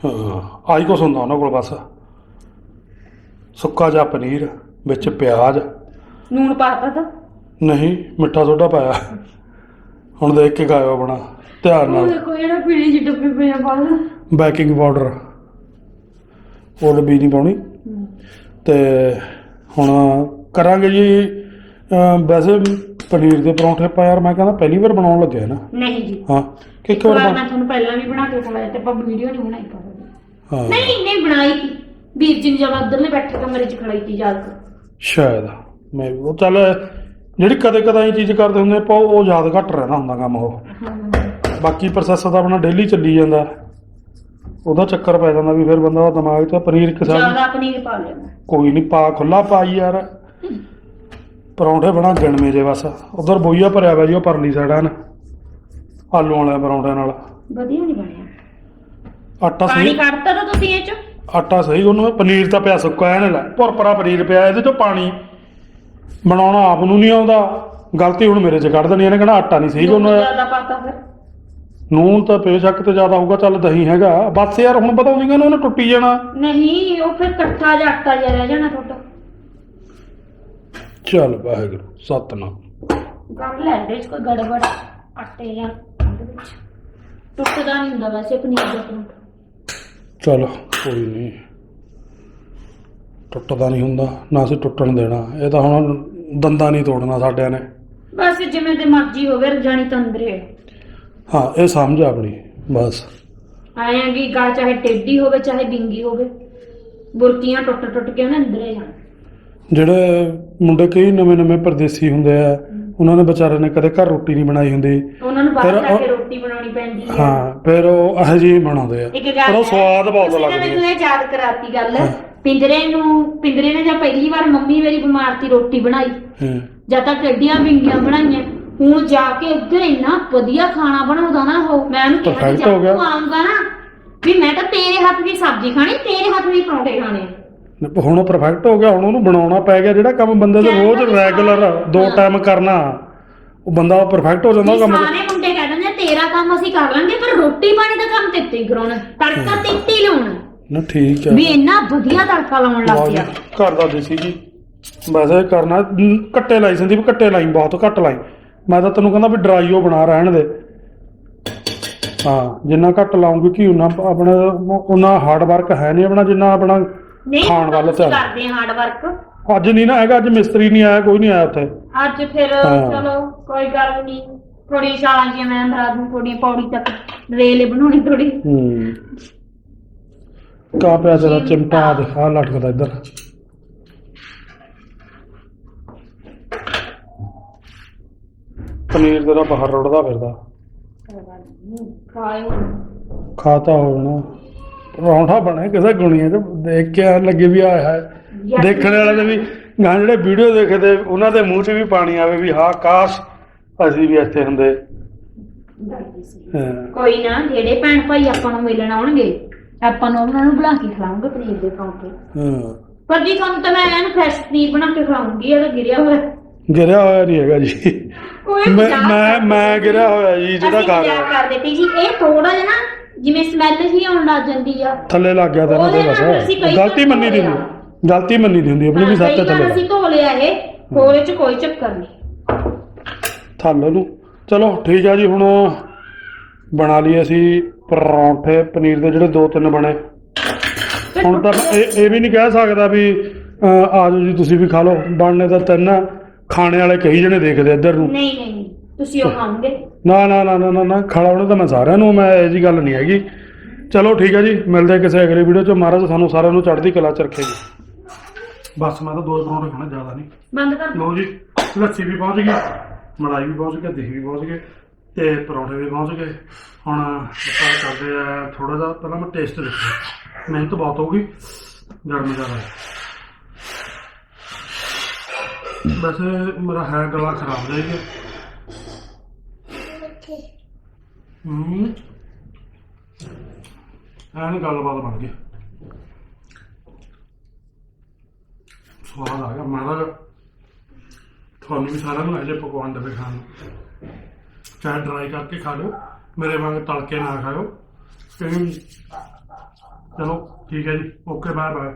ਹਾਂ ਆਈ ਕੁਛ ਹੁੰਦਾ ਉਹਨਾਂ ਕੋਲ ਬਸ। ਸੁੱਕਾ ਜਿਹਾ ਪਨੀਰ ਵਿੱਚ ਪਿਆਜ਼। ਨੂਣ ਪਾਤਾ ਤਾਂ ਨਹੀਂ ਮਿੱਠਾ ਸੋਡਾ ਪਾਇਆ। ਹੁਣ ਦੇਖ ਕੇ ਖਾਇਓ ਆਪਣਾ ਧਿਆਨ ਉਹ ਨਾਲ ਦੇਖੋ ਜਿਹੜਾ ਪੀੜੀ ਜਿਹੀ ਡੱਬੇ ਪਏ ਆ ਬਾਹਰ। Baking powder. ਉਹ ਡੱਬੀ ਨਹੀਂ ਪਾਉਣੀ। ਤੇ ਹੁਣ ਕਰਾਂਗੇ ਜੀ ਅਮ ਵੈਸੇ ਪਨੀਰ ਦੇ ਪਰੌਂਠੇ ਪਾ ਯਾਰ ਮੈਂ ਕਹਿੰਦਾ ਪਹਿਲੀ ਵਾਰ ਬਣਾਉਣ ਲੱਗਿਆ ਨਾ। ਨਹੀਂ ਜੀ। ਹਾਂ ਕਿ ਇੱਕ ਇੱਕ ਵਾਰ ਵਾਰ ਬਣ- ਮੈਂ ਤੁਹਾਨੂੰ ਪਹਿਲਾਂ ਵੀ ਬਣਾ ਕੇ ਖਵਾਇਆ ਤੇ ਆਪਾਂ ਵੀਡੀਓ ਨਹੀਂ ਬਣਾਈ ਪਾਉਂਦੇ ਹਾਂ। ਨਹੀਂ ਨਹੀਂ ਬਣਾਈ। ਸੀ ਵੀਰ ਜੀ ਨੇ ਜਦ ਉੱਧਰਲੇ ਬੈਠੇ ਕਮਰੇ 'ਚ ਖੜਾਈ ਸੀ ਯਾਦ ਕਰ। ਸ਼ਾਇਦ। ਮੈਂ ਵੀ- ਉਹ ਚੱਲ ਜਿਹੜੀ ਕਦੇ ਕਦਾਈ ਚੀਜ਼ ਕਰਦੇ ਹੁੰਦੇ ਆਪਾਂ ਉਹ ਯਾਦ ਘੱਟ ਰਹਿੰਦਾ ਹੁੰਦਾ ਕੰਮ ਉਹ। ਬਾਕੀ ਪ੍ਰੋਸੈਸ ਤਾਂ ਆਪਣਾ ਡੇਲੀ ਚੱਲੀ ਜਾਂਦਾ। ਉਹਦਾ ਚੱਕਰ ਪੈ ਜਾਂਦਾ ਵੀ ਫਿਰ ਬੰਦਾ ਦਾ ਦਿਮਾਗ 'ਚ ਪਨੀਰ ਕਿਸੇ ਜ਼ਿਆਦਾ ਪਨੀਰ ਪਾ ਲਿਆ ਮੈਂ। ਕੋਈ ਨਹੀਂ ਪਾ ਖੁੱਲਾ ਪਾਈ ਯਾਰ। ਪਰੌਂਠੇ ਬਣਾ ਗਿਣਵੇਂ ਜੇ ਬਸ। ਉਧਰ ਬੋਈਆ ਭਰਿਆ ਵਾ ਜੀ ਉਹ ਪਰਲੀ ਸਾਈਡਾਂ ਨੇ। ਆਲੂ ਵਾਲੇ ਪਰੌਂਠਿਆਂ ਨਾਲ। ਵਧੀਆ ਨਹੀਂ ਬਣਿਆ। ਆਟਾ ਪਾਣੀ ਸਹੀ ਕੱਢਤਾ ਤਾਂ ਤੁਸੀਂ ਇਹ 'ਚ? ਆਟਾ ਸਹੀ ਉਹਨੂੰ ਪਨੀਰ ਤਾਂ ਪਿਆ ਸੁੱਕਾ ਇਹਨੇ ਲੈ। ਭੁਰਪਰਾ ਪਨੀਰ ਪਿਆ ਇਹਦੇ ਚੋਂ ਪਾਣੀ। ਬਣਾਉਣਾ ਆਪ ਨੂੰ ਨਹੀਂ ਆਉਂਦਾ। ਗਲਤੀ ਹੁਣ ਮੇਰੇ 'ਚ ਕੱਢ ਦੇਣੀ ਇਹਨੇ ਕਹਿਣਾ ਆਟਾ ਨਹੀਂ ਸਹੀ ਉਹਨੂੰ ਜ਼ਿਆਦਾ ਪਾਤਾ ਫਿਰ। ਨੂਨ ਤਾਂ ਬੇਸ਼ੱਕ ਤੇ ਜ਼ਿਆਦਾ ਹੋਊਗਾ ਚੱਲ ਦਹੀਂ ਹੈਗਾ। ਬਸ ਯਾਰ ਹੁਣ ਬਤਾਉਂਦੀ ਕਹਿੰਦਾ ਉਹਨੇ ਟੁੱਟੀ ਜਾਣਾ। ਨਹੀਂ ਉਹ ਫਿਰ ਇਕੱਠਾ ਜਿਹਾ ਆਟਾ ਜਿਹਾ ਰਹਿ ਜਾਣਾ ਤੁਹਾਡਾ। ਚੱਲ ਵਾਹਿਗੁਰੂ ਸਤਨਾਮ। ਕਰ ਲੈ ਇਹਦੇ 'ਚ ਕੋਈ ਗੜਬੜ ਆਟੇ ਜਾਂ ਉਹਦੇ ਵਿੱਚ। ਟੁੱਟਦਾ ਨਹੀਂ ਹੁੰਦਾ ਵੈਸੇ ਪਨੀਰ ਦਾ ਪਰੌਂਠਾ। ਚਲ ਕੋਈ ਨਹੀਂ। ਟੁੱਟਦਾ ਨਹੀਂ ਹੁੰਦਾ ਨਾ ਅਸੀਂ ਟੁੱਟਣ ਦੇਣਾ। ਇਹ ਤਾਂ ਹੁਣ ਦੰਦਾਂ ਨਹੀਂ ਤੋੜਨਾ ਸਾਡਿਆਂ ਨੇ। ਬਸ ਜਿਵੇਂ ਤੇ ਮਰਜ਼ੀ ਹੋਵੇ ਰਜਾਣੀ ਤੰਦਰੇ ਹਾਂ ਇਹ ਸਮਝ ਆ ਆਪਣੀ ਬਸ। ਆਏ ਆ ਕਿ ਚਾਹੇ ਟੇਢੀ ਹੋਵੇ ਚਾਹੇ ਬਿੰਗੀ ਹੋਵੇ ਬੁਰਕੀਆਂ ਟੁੱਟ ਟੁੱਟ ਕੇ ਉਹਨੇ ਅੰਦਰੇ ਜਾਣ। ਜਿਹੜੇ ਮੁੰਡੇ ਕਈ ਨਵੇਂ ਨਵੇਂ ਪਰਦੇਸੀ ਹੁੰਦੇ ਆ ਉਹਨਾਂ ਨੇ ਵਿਚਾਰੇ ਨੇ ਕਦੇ ਘਰ ਰੋਟੀ ਨਹੀਂ ਬਣਾਈ ਹੁੰਦੀ। ਉਹਨਾਂ ਨੂੰ ਬਾਹਰ ਫਿਰ ਜਾ ਕੇ ਉਹ- ਰੋਟੀ ਬਣਾਉਣੀ ਪੈਂਦੀ ਹੈ ਹਾਂ ਫਿਰ ਉਹ ਇਹੋ ਜਿਹੀ ਬਣਾਉਂਦੇ ਆ। ਇੱਕ ਪਰ ਉਹ ਹੈ, ਸਵਾਦ ਬਹੁਤ ਤੁਸੀਂ ਲੱਗਦੀ ਮੈਨੂੰ ਹੈ ਇਹ ਯਾਦ ਕਰਾਤੀ ਗੱਲ। ਹਾਂ। ਪਿੰਜਰੇ ਨੂੰ ਪਿੰਜਰੇ ਨੇ ਜਾਂ ਪਹਿਲੀ ਵਾਰ ਮੰਮੀ ਮੇਰੀ ਬਿਮਾਰ ਸੀ ਰੋਟੀ ਬਣਾਈ। ਹਾਂ। ਜਦ ਤੱਕ ਐਡੀਆਂ ਬਿੰਗੀਆਂ ਬਣਾਈਆਂ। ਹੁਣ ਜਾ ਕੇ ਉੱਧਰ ਇੰਨਾ ਵਧੀਆ ਖਾਣਾ ਬਣਾਉਂਦਾ ਨਾ ਉਹ ਮੈਂ ਉਹਨੂੰ ਕਿਹਾ Perfect ਜਦ ਗਿਆ। ਤੂੰ ਆਉਂਗਾ ਨਾ ਵੀ ਮੈਂ ਤਾਂ ਤੇਰੇ ਹੱਥ ਦੀ ਸਬਜ਼ੀ ਖਾਣੀ ਤੇਰੇ ਹੱਥ ਦੀ ਪਰੌਂਠੇ ਖਾਣੇ ਆ। ਹੁਣ ਪਰਫੈਕਟ ਹੋ ਗਿਆ ਹੁਣ ਉਹਨੂੰ ਬਣਾਉਣਾ ਪੈ ਗਿਆ ਜਿਹੜਾ ਕੰਮ ਬੰਦੇ ਦੇ ਰੋਜ਼ ਰੈਗੂਲਰ ਦੋ ਟਾਈਮ ਕਰਨਾ ਉਹ ਬੰਦਾ ਪਰਫੈਕਟ ਹੋ ਜਾਂਦਾ ਉਹ ਕੰਮ ਸਾਰੇ ਮੁੰਡੇ ਕਹਿ ਦਿੰਦੇ ਆ, ਤੇਰਾ ਕੰਮ ਅਸੀਂ ਕਰ ਲਾਂਗੇ ਪਰ ਰੋਟੀ ਪਾਣੀ ਦਾ ਕੰਮ ਤੇਤੇ ਹੀ ਕਰਾਉਣਾ ਤੜਕਾ ਤੇਤੇ ਹੀ ਲਾਉਣਾ। ਨਾ ਠੀਕ ਹੈ ਵੀ ਇੰਨਾ ਵਧੀਆ ਤੜਕਾ ਲਾਉਣ ਲੱਗ ਗਿਆ ਘਰ ਦਾ ਦੇਸੀ ਜੀ। ਵੈਸੇ ਕਰਨਾ ਕੱਟੇ ਲਾਈ ਸੰਦੀਪ ਕੱਟੇ ਲਾਈ ਬਹੁਤ ਘੱਟ ਲਾਈ। ਮੈਂ ਤਾਂ ਤੈਨੂੰ ਕਹਿੰਦਾ ਵੀ ਡਰਾਈ ਉਹ ਬਣਾ ਰਹਿਣ ਦੇ। ਹਾਂ ਜਿੰਨਾ ਘੱਟ ਲਾਉਂਗੀ ਕਿ ਉਹਨਾਂ ਆਪਣਾ ਉਹਨਾਂ ਹਾਰਡ ਵਰਕ ਹੈ ਨਹੀਂ ਆਪਣਾ ਜਿੰਨਾ ਆਪਣਾ ਖਾਣ ਵੱਲ ਧਿਆਨ। ਕਰਦੇ ਹਾਰਡ ਵਰਕ ਅੱਜ ਨਹੀਂ ਨਾ ਹੈਗਾ ਅੱਜ ਮਿਸਤਰੀ ਨਹੀਂ ਆਇਆ ਕੋਈ ਨਹੀਂ ਆਇਆ ਉੱਥੇ। ਅੱਜ ਫਿਰ। ਚਲੋ ਕੋਈ ਗੱਲ ਨਹੀਂ। ਥੋੜੀ ਛਾਲਾਂ ਜੀ ਮੈਂ ਅੰਦਰ ਨੂੰ ਥੋੜੀ ਪੌੜੀ ਤੱਕ ਰੇਲ ਬਣਾਉਣੀ ਥੋੜੀ ਹੂੰ। ਕਾ ਪਿਆ ਤੇਰਾ ਚਿਮਟਾ। ਦਿਖਾ ਲਟਕਦਾ ਇੱਧਰ। ਪਨੀਰ ਤੇਰਾ ਬਾਹਰ ਰੁੜਦਾ ਫਿਰਦਾ। ਖਾਤਾ ਹੋ ਜਾਣਾ ਪਰੌਂਠਾ ਬਣੇ ਕਿਸੇ ਗੁਣੀਆਂ ਚ ਦੇਖ ਕੇ ਐਂ ਲੱਗੇ ਵੀ ਆਇਆ ਹੈ। ਦੇਖਣ ਵਾਲੇ ਦੇ ਵੀ ਗਾਂ ਜਿਹੜੇ ਵੀਡੀਓ ਦੇਖਦੇ ਉਹਨਾਂ ਦੇ ਮੂੰਹ 'ਚ ਵੀ ਪਾਣੀ ਆਵੇ ਵੀ ਹਾਂ ਕਾਸ਼ ਅਸੀਂ ਵੀ ਇੱਥੇ ਹੁੰਦੇ। ਹਾਂ। ਕੋਈ ਨਾ ਜਿਹੜੇ ਭੈਣ ਭਾਈ ਆਪਾਂ ਨੂੰ ਮਿਲਣ ਆਉਣਗੇ ਆਪਾਂ ਨੂੰ ਉਹਨਾਂ ਨੂੰ ਬੁਲਾ ਕੇ ਖਿਲਾਉਂਗੇ ਪਨੀਰ ਦੇ ਪਰੌਂਠੇ। ਹਾਂ। ਪਰ ਜੀ ਤੁਹਾਨੂੰ ਤਾਂ ਮੈਂ ਐਨ ਫਰੈਸ਼ ਪਨੀਰ ਬਣਾ ਕੇ ਖਿਲਾਉਂਗੀ ਇਹਦਾ ਗਿਰਿਆ ਹੋਇਆ। ਗਿਰਿਆ ਹੋਇਆ ਨਹੀਂ ਹੈਗਾ ਜੀ। ਕੋਈ ਮੈਂ ਮੈਂ ਮੈਂ। ਗਿਰਿਆ ਹੋਇਆ ਜੀ ਜਿਹੜਾ ਖਾ ਰਿਹਾ ਕਰਦੇ ਸੀ ਜੀ। ਇਹ ਥੋੜਾ ਜਿਹਾ ਨਾ ਜਿਵੇਂ ਸਮੈਲ ਜੀ ਆਉਣ ਲੱਗ ਜਾਂਦੀ ਆ। ਥੱਲੇ ਲੱਗ ਗਿਆ ਤੇ ਉਹਦੇ ਨਾਲ ਅਸੀਂ ਬਸ ਕਈ ਗਲਤੀ ਵਾਰ ਮੰਨੀ ਦੀ। ਹੁੰਦੀ ਗਲਤੀ ਮੰਨੀ ਦੀ ਹੁੰਦੀ ਆਪਣੀ ਵੀ ਸੱਚ ਕਈ ਵਾਰ ਥੱਲੇ ਅਸੀਂ ਧੋ ਲਿਆ ਇਹ ਹੋਰੇ ਚ ਕੋਈ ਚੱਕਰ ਨਹੀਂ। ਥੱਲੇ ਨੂੰ। ਚਲੋ ਠੀਕ ਆ ਜੀ ਹੁਣ ਬਣਾ ਲਈ ਅਸੀਂ ਪਰੌਂਠੇ ਪਨੀਰ ਦੇ ਜਿਹੜੇ ਦੋ ਤਿੰਨ ਬਣੇ। ਹੁਣ ਤਾਂ ਇਹ ਇਹ ਵੀ ਨਹੀਂ ਕਹਿ ਸਕਦਾ ਵੀ ਆ ਜਾਓ ਜੀ ਤੁਸੀਂ ਵੀ ਖਾ ਲਓ। ਬਣਨੇ ਤਾਂ ਤਿੰਨ ਆ, ਖਾਣੇ ਵਾਲੇ ਕਈ ਜਣੇ ਦੇਖਦੇ ਇੱਧਰ ਨੂੰ। ਨਹੀਂ ਨਹੀਂ ਤੁਸੀਂ ਉਹ ਖਾਓਗੇ। ਨਾ ਨਾ ਨਾ ਨਾ ਨਾ ਤਾਂ ਮੈਂ ਸਾਰਿਆਂ ਨੂੰ ਮੈਂ ਇਹ ਜੀ ਗੱਲ ਨਹੀਂ ਹੈਗੀ। ਚਲੋ ਠੀਕ ਹੈ ਜੀ ਮਿਲਦੇ ਕਿਸੇ ਅਗਲੀ ਵੀਡੀਓ 'ਚ। ਮਹਾਰਾਜ ਸਾਨੂੰ ਸਾਰਿਆਂ ਨੂੰ ਚੜ੍ਹਦੀ ਕਲਾ 'ਚ ਰੱਖੇਗੀ ਬਸ ਮੈਂ ਤਾਂ ਦੋ ਪਰੌਂਠੇ ਖਾਣੇ ਜ਼ਿਆਦਾ ਨਹੀਂ। ਬੰਦ ਕਰ। ਲਓ ਜੀ ਲੱਸੀ ਵੀ ਪਹੁੰਚ ਗਈ ਮਲਾਈ ਵੀ ਪਹੁੰਚ ਗਈ ਦਹੀਂ ਵੀ ਪਹੁੰਚ ਗਏ। ਤੇ ਪਰੌਂਠੇ ਵੀ ਪਹੁੰਚ ਗਏ। ਹੁਣ ਆਪਾਂ ਕਰਦੇ ਆ ਥੋੜਾ ਜਿਹਾ, ਪਹਿਲਾਂ ਮੈਂ ਟੇਸਟ ਦੇਖਾਂ ਮਿਹਨਤ ਬਹੁਤ ਹੋਊਗੀ, ਗਰਮ ਜ਼ਿਆਦਾ ਵੈਸੇ ਮੇਰਾ ਹੈ ਗਲਾ ਖਰਾਬ ਜਾਏਗਾ ਹੂੰ ਐਨ ਗੱਲਬਾਤ ਬਣ ਗਈ। ਸਵਾਦ ਆ ਗਿਆ ਮਹਾਰਾਜ ਤੁਹਾਨੂੰ ਵੀ ਸਾਰਿਆਂ ਨੂੰ ਇਹੋ ਪਕਵਾਨ ਦੇਵੇ ਖਾਣ ਨੂੰ। ਚਾਹੇ ਡਰਾਈ ਕਰਕੇ ਖਾ ਲਿਓ, ਮੇਰੇ ਵਾਂਗ ਤਲ ਕੇ ਨਾ ਖਾਓ ਕਿਉਂਕਿ ਚਲੋ, ਠੀਕ ਹੈ ਜੀ ਓਕੇ ਬਾਏ ਬਾਏ